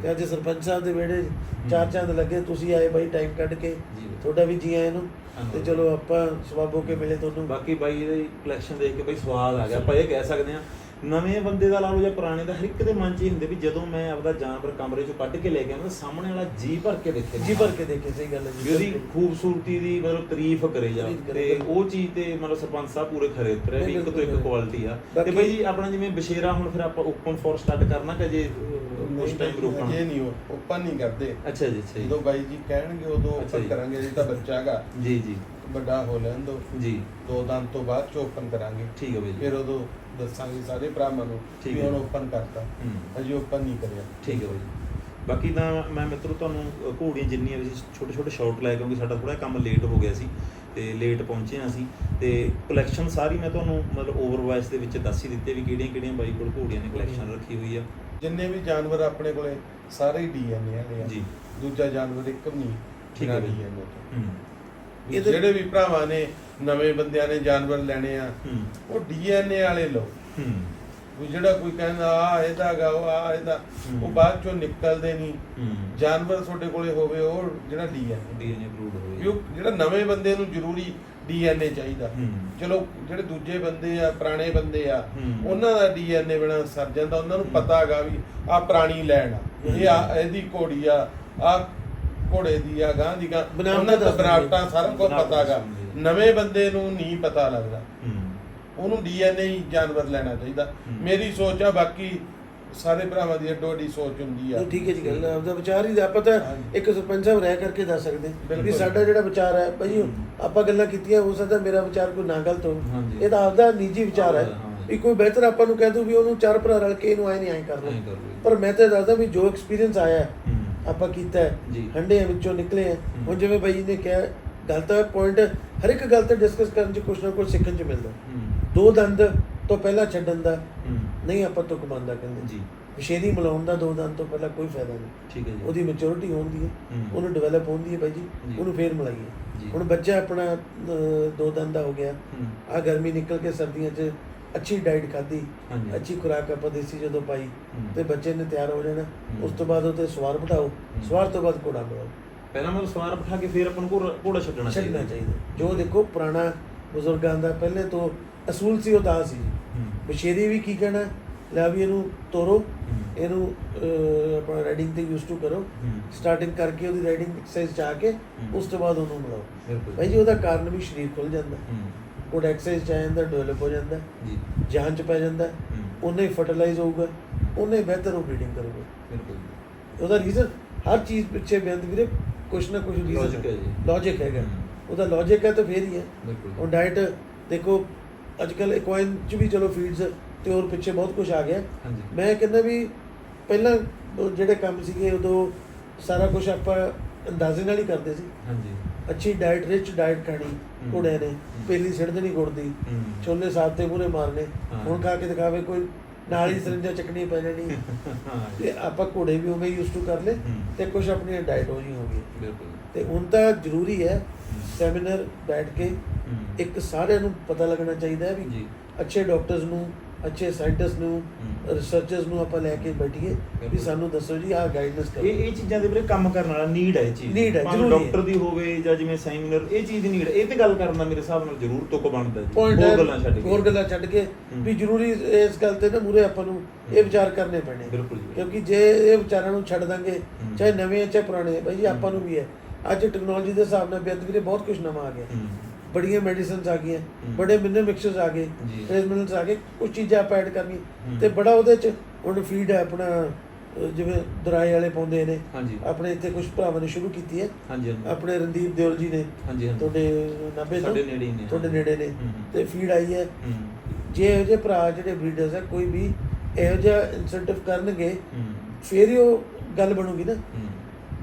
ਤੇ ਅੱਜ ਸਰਪੰਚ ਸਾਹਿਬ ਦੇ ਵਿਹੜੇ ਚਾਰ ਚੰਦ ਲੱਗੇ ਤੁਸੀਂ ਆਏ ਬਾਈ ਟਾਈਮ ਕੱਢ ਕੇ। ਤੁਹਾਡਾ ਵੀ ਜੀ ਆਇਆਂ ਨੂੰ ਤੇ। ਚਲੋ ਆਪਾਂ ਸਵਾਬ ਕੇ ਮਿਲੇ ਤੁਹਾਨੂੰ ਬਾਕੀ ਬਾਈ ਦੀ ਕਲੈਕਸ਼ਨ ਦੇਖ ਕੇ ਬਈ ਸਵਾਦ ਆ ਗਿਆ ਆਪਾਂ ਇਹ ਕਹਿ ਸਕਦੇ ਆ ਨਵੇਂ ਬੰਦੇ ਦਾ ਲਾ ਲਓ ਜਾਂ ਪੁਰਾਣੇ ਦਾ ਹਰ ਇੱਕ ਦੇ ਮਨ 'ਚ ਇਹ ਹੁੰਦੇ ਵੀ ਜਦੋਂ ਮੈਂ ਆਪਦਾ ਜਾਨਵਰ ਕਮਰੇ 'ਚੋਂ ਕੱਢ ਕੇ ਲੈ ਕੇ ਆਉਂਦਾ ਸਾਹਮਣੇ ਵਾਲਾ ਜੀ ਭਰ ਕੇ ਦੇਖੇ। ਜੀ ਭਰ ਕੇ ਦੇਖੇ ਸਹੀ ਗੱਲ ਹੈ ਉਹਦੀ ਖੂਬਸੂਰਤੀ ਦੀ ਮਤਲਬ ਤਾਰੀਫ ਕਰੇ ਜਾ ਤੇ। ਉਹ ਚੀਜ਼ ਤੇ ਮਤਲਬ ਸਰਪੰਚ ਸਾਹਿਬ ਪੂਰੇ ਖਰੇ ਉਤਰੇ ਵੀ ਇੱਕ ਤੋਂ ਇੱਕ। ਕੁਆਲਿਟੀ ਆ। ਤੇ ਬਈ ਜੀ ਆਪਣਾ ਜਿਵੇਂ ਬਸ਼ੇਰਾ ਹੁਣ ਫਿਰ ਆਪਾਂ ਓਪਨ ਫੋਰ ਸਟਾਰਟ ਕਰਨਾ ਕਿ ਜੇ ਉਸ ਟਾਈਮ ਰੋਕਣਾ? ਇਹ ਨਹੀਂ ਓਪਨ ਨਹੀਂ ਕਰਦੇ। ਅੱਛਾ ਜੀ ਅੱਛਾ ਜਦੋਂ ਜੀ ਬਾਈ ਜੀ ਕਹਿਣਗੇ ਉਦੋਂ ਓਪਨ ਜੀ। ਕਰਾਂਗੇ ਜੀ ਤਾਂ ਬੱਚਾ ਹੈਗਾ। ਜੀ ਜੀ। ਵੱਡਾ ਹੋ ਲੈਣ ਦੋ। ਜੀ। ਦੋ ਦਿਨ ਤੋਂ ਬਾਅਦ ਚ ਓਪਨ ਕਰਾਂਗੇ। ਠੀਕ ਹੈ ਬਈ ਜੀ। ਫਿਰ ਉਦੋਂ ਦੱਸਾਂਗੇ ਸਾਰੇ ਭਰਾਵਾਂ ਨੂੰ ਠੀਕ ਵੀ ਹੈ। ਹੁਣ ਓਪਨ ਕਰਤਾ। ਹੂੰ। ਅਜੇ ਓਪਨ ਨਹੀਂ ਕਰਿਆ। ਠੀਕ ਹੈ ਬਾਈ। ਬਾਕੀ ਤਾਂ ਮੈਂ ਮਿੱਤਰੋ ਤੁਹਾਨੂੰ ਅ, ਘੋੜੀਆਂ ਜਿੰਨੀਆਂ ਵੀ ਸੀ ਛੋਟੇ ਛੋਟੇ ਸ਼ਾਟ ਲਾਇਆ ਕਿਉਂਕਿ ਸਾਡਾ ਥੋੜਾ ਕੰਮ ਲੇਟ ਹੋ ਗਿਆ ਸੀ ਤੇ ਲੇਟ ਪਹੁੰਚੇ ਹਾਂ ਅਸੀਂ। ਤੇ ਕਲੈਕਸ਼ਨ ਸਾਰੀ ਮੈਂ ਤੁਹਾਨੂੰ ਮਤਲਬ ਓਵਰ ਵਾਇਸ ਦੇ ਵਿੱਚ ਦੱਸ ਹੀ ਦਿੱਤੀ ਵੀ ਕਿਹੜੀਆਂ ਕਿਹੜੀਆਂ ਬਾਈ ਕੋਲ ਘੋੜੀਆਂ ਨੇ ਕਲੈਕਸ਼ਨ ਰੱਖੀ ਹੋਈ ਆ। ਜਿੰਨੇ ਵੀ ਜਾਨਵਰ ਆਪਣੇ ਕੋਲੇ ਸਾਰੇ ਡੀਐਨਏ ਵਾਲੇ ਆ। ਜੀ। ਦੂਜਾ ਜਾਨਵਰ ਇੱਕ ਵੀ ਨਹੀਂ ਠੀਕ ਹੈ ਤੋਂ। ਹੂੰ। ਇਹਦੇ- ਜਿਹੜੇ ਵੀ ਭਰਾਵਾਂ ਨੇ ਨਵੇਂ ਬੰਦਿਆਂ ਨੇ ਜਾਨਵਰ ਲੈਣੇ ਆ ਹੂੰ। ਉਹ ਡੀਐਨਏ ਵਾਲੇ ਲਓ। ਹੂੰ। ਜਿਹੜਾ ਕੋਈ ਕਹਿੰਦਾ ਆ ਇਹਦਾ ਗਾ ਉਹ ਆ ਇਹਦਾ ਹੂੰ। ਉਹ ਬਾਅਦ ਚੋਂ ਨਿਕਲਦੇ ਨਹੀਂ। ਹੂੰ। ਜਾਨਵਰ ਤੁਹਾਡੇ ਕੋਲੇ ਹੋਵੇ ਉਹ ਜਿਹੜਾ ਡੀਐਨਏ। ਡੀਐਨਏ ਅਪਰੂਵਡ ਹੋਈ ਉਹ ਜਿਹੜਾ ਨਵੇਂ ਬੰਦੇ ਨੂੰ ਜ਼ਰੂਰੀ ਡੀਐਨਏ ਚਾਹੀਦਾ। ਹੂੰ। ਚਲੋ ਜਿਹੜੇ ਦੂਜੇ ਬੰਦੇ ਆ ਪੁਰਾਣੇ ਬੰਦੇ ਆ ਹੂੰ। ਉਹਨਾਂ ਦਾ ਡੀਐਨਏ ਬਣਾ ਸਰ ਜਾਂਦਾ। ਉਹਨਾਂ ਨੂੰ ਪਤਾ ਹੈਗਾ ਵੀ ਆ ਪੁਰਾਣੀ ਲੈਣ ਆ। ਇਹ ਆ ਇਹਦੀ ਘੋੜੀ ਆ ਆ ਘੋੜੇ ਦੀ ਆ ਗਾਂ ਦੀ ਗਾਂ ਬਨਾਵਟਾਂ ਉਹਨਾਂ ਦਾ ਦੱਸ ਦਿੰਦੇ। ਬਨਾਵਟਾਂ ਸਾਰਾ ਕੁਝ ਬਨਾਵਟਾਂ ਪਤਾ ਹੈਗਾ ਦੱਸਦੇ। ਨਵੇਂ ਬੰਦੇ ਨੂੰ ਨਹੀਂ ਪਤਾ ਲੱਗਦਾ ਉਹਨੂੰ ਡੀਐਨਏ ਹੀ ਜਾਨਵਰ ਲੈਣਾ ਚਾਹੀਦਾ। ਮੇਰੀ ਸੋਚ ਆ ਬਾਕੀ ਸਾਰੇ ਭਰਾਵਾਂ ਦੀ ਅੱਡੋ ਅੱਡੀ ਸੋਚ ਹੁੰਦੀ ਆ ਠੀਕ ਹੈ ਜੀ ਗੱਲ ਆਪਦਾ ਵਿਚਾਰ ਹੀ ਆਪਾਂ ਤਾਂ। ਇੱਕ ਸਰਪੰਚ ਸਾਹਿਬ ਰਹਿ ਕਰਕੇ ਦੱਸ ਸਕਦੇ ਵੀ ਬਿਲਕੁਲ। ਸਾਡਾ ਜਿਹੜਾ ਵਿਚਾਰ ਹੈ ਭਾਈ। ਆਪਾਂ ਗੱਲਾਂ ਕੀਤੀਆਂ ਹੋ ਸਕਦਾ ਮੇਰਾ ਵਿਚਾਰ ਕੋਈ ਨਾ ਗਲਤ ਹੋਵੇ। ਇਹ ਤਾਂ ਆਪਦਾ ਨਿੱਜੀ ਵਿਚਾਰ ਹੈ। ਵੀ ਕੋਈ ਬਿਹਤਰ ਆਪਾਂ ਨੂੰ ਕਹਿ ਦੂ ਵੀ ਉਹਨੂੰ ਚਾਰ ਭਰਾ ਰਲ ਕੇ ਇਹਨੂੰ ਐ ਨਹੀਂ ਐ ਕਰ। ਪਰ ਮੈਂ ਤਾਂ ਦੱਸਦਾ ਵੀ ਜੋ ਐਕਸਪੀਰੀਅੰਸ ਆਇਆ ਹੂੰ ਆਪਾਂ ਕੀਤਾ ਹੈ। ਜੀ। ਹੰਡੇ ਵਿੱਚੋਂ ਨਿਕਲੇ ਹੂੰ। ਹੁਣ ਜਿਵੇਂ ਬਾਈ ਨੇ ਕਿਹਾ ਗੱਲ ਤਾਂ ਪੁਆਇੰਟ ਹਰ ਇੱਕ ਗੱਲ ਤੇ ਡਿਸਕਸ ਕਰਨ 'ਚ ਕੁਛ ਨਾ ਕੁਛ ਸਿੱਖਣ 'ਚ ਮਿਲਦਾ। ਹੂੰ। ਦੋ ਦੰਦ ਤੋਂ ਪਹਿਲਾਂ ਛੱਡਣ ਦਾ ਹੂੰ। ਨਹੀਂ ਆਪਾਂ ਤੁਕ ਮੰਨਦਾ ਕਹਿੰਦੇ। ਜੀ। ਵਿਸ਼ੇਰੀ ਮਿਲਾਉਣ ਦਾ ਦੋ ਦੰਦ ਤੋਂ ਪਹਿਲਾਂ ਕੋਈ ਫਾਇਦਾ ਨਹੀਂ। ਠੀਕ ਹੈ ਜੀ। ਉਹਦੀ ਮੈਚੁਰਿਟੀ ਹੁੰਦੀ ਹੈ। ਹੂੰ। ਉਹਨੂੰ ਡਿਵੈਲਪ ਹੁੰਦੀ ਹੈ ਬਾਈ ਜੀ। ਜੀ। ਉਹਨੂੰ ਫੇਰ ਜੀ। ਮਿਲਾਈਏ ਹੁਣ ਬੱਚਾ ਆਪਣਾ ਅਹ, ਦੋ ਦੰਦ ਦਾ ਹੋ ਗਿਆ। ਹੂੰ। ਆ ਗਰਮੀ ਨਿਕਲ ਕੇ ਸਰਦੀਆਂ 'ਚ ਅੱਛੀ ਡਾਈਟ ਖਾਧੀ ਹਾਂਜੀ। ਅੱਛੀ ਖੁਰਾਕ ਆਪਾਂ ਦੇਸੀ ਜਦੋਂ ਪਾਈ ਹੂੰ। ਤੇ ਬੱਚੇ ਨੇ ਤਿਆਰ ਹੋ ਜਾਣਾ। ਉਸ ਤੋਂ ਬਾਅਦ ਉਹਤੇ ਸਵਾਰ ਬਿਠਾਓ ਸਵਾਰ ਤੋਂ ਬਾਅਦ ਘੋੜਾ ਮਿਲਾਓ ਪਹਿਲਾਂ ਮਤਲਬ ਸਵਾਰ ਬਿਠਾ ਕੇ ਫਿਰ ਆਪਾਂ ਨੂੰ ਘੋੜਾ- ਘੋੜਾ ਛੱਡਣਾ ਛੱਡਣਾ ਚਾਹੀਦਾ ਜੋ ਦੇਖੋ ਪੁਰਾਣਾ ਬਜ਼ੁਰਗਾਂ ਦਾ ਪਹਿਲੇ ਤੋਂ ਅਸੂਲ ਸੀ ਉਹ ਤਾਂ ਸੀ ਹੂੰ ਬਸ਼ੇਰੀ ਵੀ ਕੀ ਕਹਿਣਾ ਲੈ ਵੀ ਇਹਨੂੰ ਤੋਰੋ। ਇਹਨੂੰ ਅਹ, ਆਪਣਾ ਰਾਈਡਿੰਗ ਤੇ ਯੂਜ਼ ਟੂ ਕਰੋ ਹੂੰ। ਸਟਾਰਟਿੰਗ ਕਰਕੇ ਉਹਦੀ ਰਾਈਡਿੰਗ ਐਕਸਰਸਾਈਜ਼ ਚ ਆ ਕੇ। ਉਸ ਤੋਂ ਬਾਅਦ ਉਹਨੂੰ ਮਿਲਾਓ ਬਿਲਕੁਲ ਭਾਈ ਜੀ ਉਹਦਾ ਕਾਰਨ ਵੀ ਸਰੀਰ ਖੁੱਲ ਜਾਂਦਾ ਹੂੰ ਉਹ ਐਕਸਰਸਾਈਜ਼ ਚ ਆ ਜਾਂਦਾ ਡਿਵੈਲਪ ਹੋ ਜਾਂਦਾ ਜੀ। ਜਾਨ ਚ ਪੈ ਜਾਂਦਾ ਹੂੰ। ਉਹਨੇ ਫਰਟੀਲਾਈਜ਼ ਹੋਊਗਾ ਉਹਨੇ ਬਿਹਤਰ ਉਹ ਬਰੀਡਿੰਗ ਕਰੂਗਾ। ਬਿਲਕੁਲ। ਉਹਦਾ ਰੀਜ਼ਨ ਹਰ ਚੀਜ਼ ਪਿੱਛੇ ਬੇਅੰਤ ਵੀਰੇ ਕੁਛ ਨਾ ਕੁਛ ਰੀਜ਼ਨ ਹੈ ਜੀ। ਲੌਜੀਕ ਹੈਗਾ। ਹੂੰ। ਉਹਦਾ ਲੌਜੀਕ ਹੈ ਤਾਂ ਫੇਰ ਹੀ ਹੈ। ਬਿਲਕੁਲ ਹੁਣ ਡਾਈਟ ਦੇਖੋ ਅੱਜ ਕੱਲ ਇਕਵਾਈਨ ਚ ਵੀ ਚਲੋ ਫੀਡਸ ਤੇ ਹੋਰ ਪਿੱਛੇ ਬਹੁਤ ਕੁਝ ਆ ਗਿਆ। ਮੈਂ ਕਹਿੰਦਾ ਵੀ ਪਹਿਲਾਂ ਉਹ ਜਿਹੜੇ ਕੰਮ ਸੀਗੇ ਉਦੋਂ ਸਾਰਾ ਕੁਝ ਆਪਾਂ ਅੰਦਾਜ਼ੇ ਨਾਲ ਹੀ ਕਰਦੇ ਸੀ। ਹਾਂਜੀ। ਅੱਛੀ ਡਾਈਟ ਰਿਚ ਡਾਈਟ ਖਾਣੀ। ਹੂੰ। ਘੋੜਿਆਂ ਨੇ। ਪਹਿਲੀ ਸਿੜ ਦੇਣੀ ਗੁੜ ਦੀ ਛੋਲੇ ਸਾਥ ਤੇ ਪੂਰੇ ਮਾਰਨੇ। ਹੁਣ ਖਾ ਕੇ ਦਿਖਾਵੇ ਕੋਈ ਨਾਲ ਹੀ ਸਰਿੰਜਾ ਚੱਕਣੀ ਪੈ ਜਾਣੀ ਤੇ ਆਪਾਂ ਘੋੜੇ ਵੀ ਉਵੇਂ ਯੂਜ਼ ਟੂ ਕਰ ਲਏ ਹੂੰ। ਤੇ ਕੁਝ ਆਪਣੀਆਂ ਡਾਈਟ ਹੋ ਜੀ ਹੋ ਗਈ ਬਿਲਕੁਲ ਤੇ ਹੁਣ ਤਾਂ ਜ਼ਰੂਰੀ ਹੈ ਸੈਮੀਨਾਰ ਬੈਠ ਕੇ। ਇੱਕ ਸਾਰਿਆਂ ਨੂੰ ਪਤਾ ਲੱਗਣਾ ਚਾਹੀਦਾ ਹੈ ਵੀ ਜੀ ਅੱਛੇ ਡਾਕਟਰਸ ਨੂੰ ਅੱਛੇ ਸਾਇੰਟਿਸਟ ਨੂੰ। ਰਿਸਰਚਰਸ ਨੂੰ ਆਪਾਂ ਲੈ ਕੇ ਬੈਠੀਏ ਵੀ। ਸਾਨੂੰ ਦੱਸੋ ਜੀ ਆਹ ਗਾਈਡੈਂਸ ਕਰੋ ਇਹ ਇਹ ਚੀਜ਼ਾਂ ਦੇ ਵੀਰੇ ਕੰਮ ਕਰਨ ਵਾਲਾ ਨੀਡ ਹੈ ਇਹ ਚੀਜ਼ Need ਹੈ, ਭਾਵੇਂ ਜ਼ਰੂਰੀ ਹੈ। ਡਾਕਟਰ ਦੀ ਹੋਵੇ ਜਾਂ ਜਿਵੇਂ ਸੈਮੀਨਾਰ ਇਹ ਚੀਜ਼ ਦੀ ਨੀਡ ਇਹ ਤੇ ਗੱਲ ਕਰਨ ਦਾ ਮੇਰੇ ਹਿਸਾਬ ਨਾਲ ਜ਼ਰੂਰ ਤੁਕ ਬਣਦਾ ਜੀ ਪੁਆਇੰਟ ਹੋਰ ਗੱਲਾਂ ਛੱਡ ਕੇ ਹੋਰ ਗੱਲਾਂ ਛੱਡ ਕੇ। ਵੀ ਜ਼ਰੂਰੀ ਇਸ ਗੱਲ ਤੇ ਨਾ ਮੂਰੇ ਆਪਾਂ ਨੂੰ ਇਹ ਵਿਚਾਰ ਕਰਨੇ ਪੈਣੇ ਬਿਲਕੁਲ ਜੀ। ਕਿਉਂਕਿ ਜੇ ਇਹ ਵਿਚਾਰਾਂ ਨੂੰ ਛੱਡ ਦਾਂਗੇ। ਚਾਹੇ ਨਵੇਂ ਆ, ਚਾਹੇ ਪੁਰਾਣੇ ਆ, ਬਾਈ ਜੀ ਆਪਾਂ। ਨੂੰ ਵੀ ਹੈ ਅੱਜ ਟੈਕਨੋਲੋਜੀ ਦੇ ਹਿਸਾਬ ਨਾਲ ਬੇਅਦ ਵੀਰੇ ਬਹੁਤ ਕੁਝ ਨਵਾਂ ਆ ਗਿਆ ਹੂੰ ਬੜੀਆਂ ਮੈਡੀਸਿਨਸ ਆ ਗਈਆਂ। ਬੜੇ ਮਿਨਰਲ ਮਿਕਸਚਰਸ ਆ ਗਏ। ਟ੍ਰੇਸ ਮਿਨਰਲਸ ਆ ਗਏ ਕੁਝ ਚੀਜ਼ਾਂ ਆਪਾਂ ਐਡ ਕਰਨੀ। ਤੇ ਬੜਾ ਉਹਦੇ ਚ ਹੁਣ ਫੀਡ ਹੈ ਆਪਣਾ ਜਿਵੇਂ ਦਰਾਏ ਵਾਲੇ ਪਾਉਂਦੇ ਨੇ। ਆਪਣੇ ਇੱਥੇ ਕੁਝ ਭਰਾਵਾਂ ਨੇ ਸ਼ੁਰੂ ਕੀਤੀ ਹੈ। ਆਪਣੇ ਰਣਦੀਪ ਦਿਓਲ ਜੀ ਨੇ। ਤੁਹਾਡੇ ਨਾਭੇ ਤੋਂ? ਤੁਹਾਡੇ ਨੇੜੇ ਨੇ। ਤੇ ਫੀਡ ਆਈ ਹੈ। ਜੇ ਇਹੋ ਜਿਹੇ ਭਰਾ ਜਿਹੜੇ ਬਰੀਡਰਸ ਹੈ ਕੋਈ ਵੀ ਇਹੋ ਜਿਹਾ ਇਨਸੈਂਟਿਵ ਕਰਨਗੇ ਫੇਰ ਹੀ ਉਹ ਗੱਲ ਬਣੂਗੀ ਨਾ।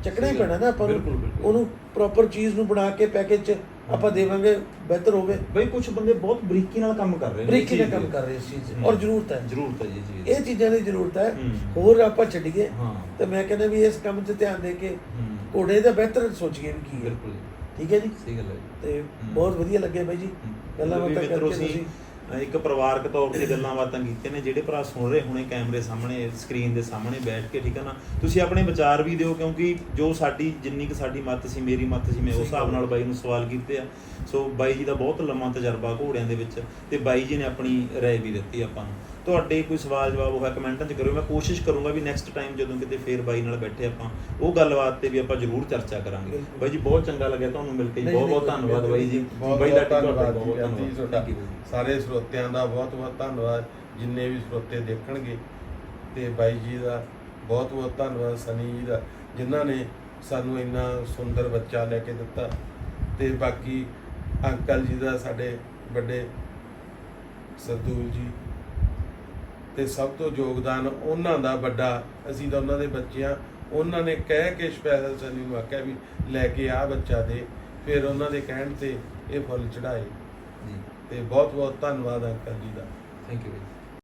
ਚੱਕਣਾ ਹੀ ਪੈਣਾ ਨਾ ਆਪਾਂ ਨੂੰ। ਉਹਨੂੰ ਪ੍ਰੋਪਰ ਚੀਜ਼ ਨੂੰ ਬਣਾ ਕੇ ਪੈਕੇਜ ਚ ਆਪਾਂ ਦੇਵਾਂਗੇ ਬਿਹਤਰ ਹੋਵੇ। ਬਈ ਕੁਝ ਬੰਦੇ ਬਹੁਤ ਬਰੀਕੀ ਨਾਲ ਕੰਮ ਕਰ ਰਹੇ ਨੇ ਬਰੀਕੀ ਨਾਲ ਕੰਮ। ਕਰ ਰਹੇ ਇਸ ਚੀਜ਼। ਔਰ ਜ਼ਰੂਰਤ ਹੈ। ਜ਼ਰੂਰਤ ਹੈ ਜੀ ਚੀਜ਼ ਇਹ ਚੀਜ਼ਾਂ ਦੀ ਜ਼ਰੂਰਤ ਹੈ। ਹੋਰ ਆਪਾਂ ਛੱਡੀਏ। ਤੇ ਮੈਂ ਕਹਿੰਦਾ ਵੀ ਇਸ ਕੰਮ 'ਚ ਧਿਆਨ ਦੇ ਕੇ ਘੋੜੇ ਦਾ ਬਿਹਤਰ ਸੋਚੀਏ ਵੀ ਕੀ ਬਿਲਕੁਲ ਜੀ, ਠੀਕ ਹੈ ਜੀ? ਸਹੀ ਗੱਲ ਹੈ ਜੀ। ਤੇ। ਬਹੁਤ ਵਧੀਆ ਲੱਗਿਆ ਬਾਈ ਜੀ। ਗੱਲਾਂ ਬਾਤਾਂ ਕਰਕੇ ਤੁਸੀਂ ਇੱਕ ਪਰਿਵਾਰਕ ਤੌਰ ਤੇ ਗੱਲਾਂ ਬਾਤਾਂ ਕੀਤੀਆਂ ਨੇ ਜਿਹੜੇ ਭਰਾ ਸੁਣ ਰਹੇ ਹੁਣੇ ਕੈਮਰੇ ਸਾਹਮਣੇ ਸਕਰੀਨ ਦੇ ਸਾਹਮਣੇ ਬੈਠ ਕੇ ਠੀਕ ਹੈ ਨਾ? ਤੁਸੀਂ ਆਪਣੇ ਵਿਚਾਰ ਵੀ ਦਿਓ ਕਿਉਂਕਿ ਜੋ ਸਾਡੀ ਜਿੰਨੀ ਕੁ ਸਾਡੀ ਮੱਤ ਸੀ ਮੇਰੀ ਮੱਤ ਸੀ ਮੈਂ ਉਸ ਹਿਸਾਬ ਨਾਲ ਬਾਈ ਨੂੰ ਸਵਾਲ ਕੀਤੇ ਆ। ਸੋ ਬਾਈ ਜੀ ਦਾ ਬਹੁਤ ਲੰਮਾ ਤਜਰਬਾ ਘੋੜਿਆਂ ਦੇ ਵਿੱਚ ਤੇ ਬਾਈ ਜੀ ਨੇ ਆਪਣੀ ਰਾਏ ਵੀ ਦਿੱਤੀ ਆਪਾਂ ਨੂੰ। ਤੁਹਾਡੇ ਕੋਈ ਸਵਾਲ ਜਵਾਬ ਹੋਇਆ ਕਮੈਂਟਾਂ 'ਚ ਕਰਿਓ। ਮੈਂ ਕੋਸ਼ਿਸ਼ ਕਰੂੰਗਾ ਵੀ ਨੈਕਸਟ ਟਾਈਮ ਜਦੋਂ ਕਿਤੇ ਫੇਰ ਬਾਈ ਨਾਲ ਬੈਠੇ ਆਪਾਂ ਉਹ ਗੱਲਬਾਤ ਤੇ ਵੀ ਆਪਾਂ ਜ਼ਰੂਰ ਚਰਚਾ ਕਰਾਂਗੇ। ਬਾਈ ਜੀ ਬਹੁਤ ਚੰਗਾ ਲੱਗਿਆ ਤੁਹਾਨੂੰ ਮਿਲ ਕੇ ਬਹੁਤ ਬਹੁਤ ਧੰਨਵਾਦ ਬਾਈ ਜੀ। ਬਹੁਤ ਬਾਈ ਬਹੁਤ ਦਾ ਧੰਨਵਾਦ ਬਹੁਤ ਬਹੁਤ ਤੁਹਾਡਾ ਬਾਈ ਜੀ। ਸਾਰੇ ਸਰੋਤਿਆਂ ਦਾ ਬਹੁਤ ਬਹੁਤ ਧੰਨਵਾਦ। ਜਿੰਨੇ ਵੀ ਸਰੋਤੇ ਦੇਖਣਗੇ ਤੇ ਬਾਈ ਜੀ ਦਾ ਬਹੁਤ ਬਹੁਤ ਧੰਨਵਾਦ ਸਨੀ ਜੀ ਦਾ ਜਿਨ੍ਹਾਂ ਨੇ ਸਾਨੂੰ ਇੰਨਾ ਸੁੰਦਰ ਬੱਚਾ ਲੈ ਕੇ ਦਿੱਤਾ। ਤੇ ਬਾਕੀ ਅੰਕਲ ਜੀ ਦਾ ਸਾਡੇ ਵੱਡੇ ਸਰਦੂਲ ਜੀ ਤੇ ਸਭ ਤੋਂ ਯੋਗਦਾਨ ਉਹਨਾਂ ਦਾ ਵੱਡਾ ਅਸੀਂ ਤਾਂ ਉਹਨਾਂ ਦੇ ਬੱਚਿਆਂ ਉਹਨਾਂ ਨੇ ਕਹਿ ਕੇ ਸਪੈਸ਼ਲ ਸਨੀ ਨੂੰ ਆਖਿਆ ਵੀ ਲੈ ਕੇ ਆ ਬੱਚਾ ਦੇ। ਫਿਰ ਉਹਨਾਂ ਦੇ ਕਹਿਣ ਤੇ ਇਹ ਫੁੱਲ ਚੜਾਏ ਜੀ। ਤੇ ਬਹੁਤ ਬਹੁਤ ਧੰਨਵਾਦ ਅੰਕਲ ਜੀ ਦਾ। Thank you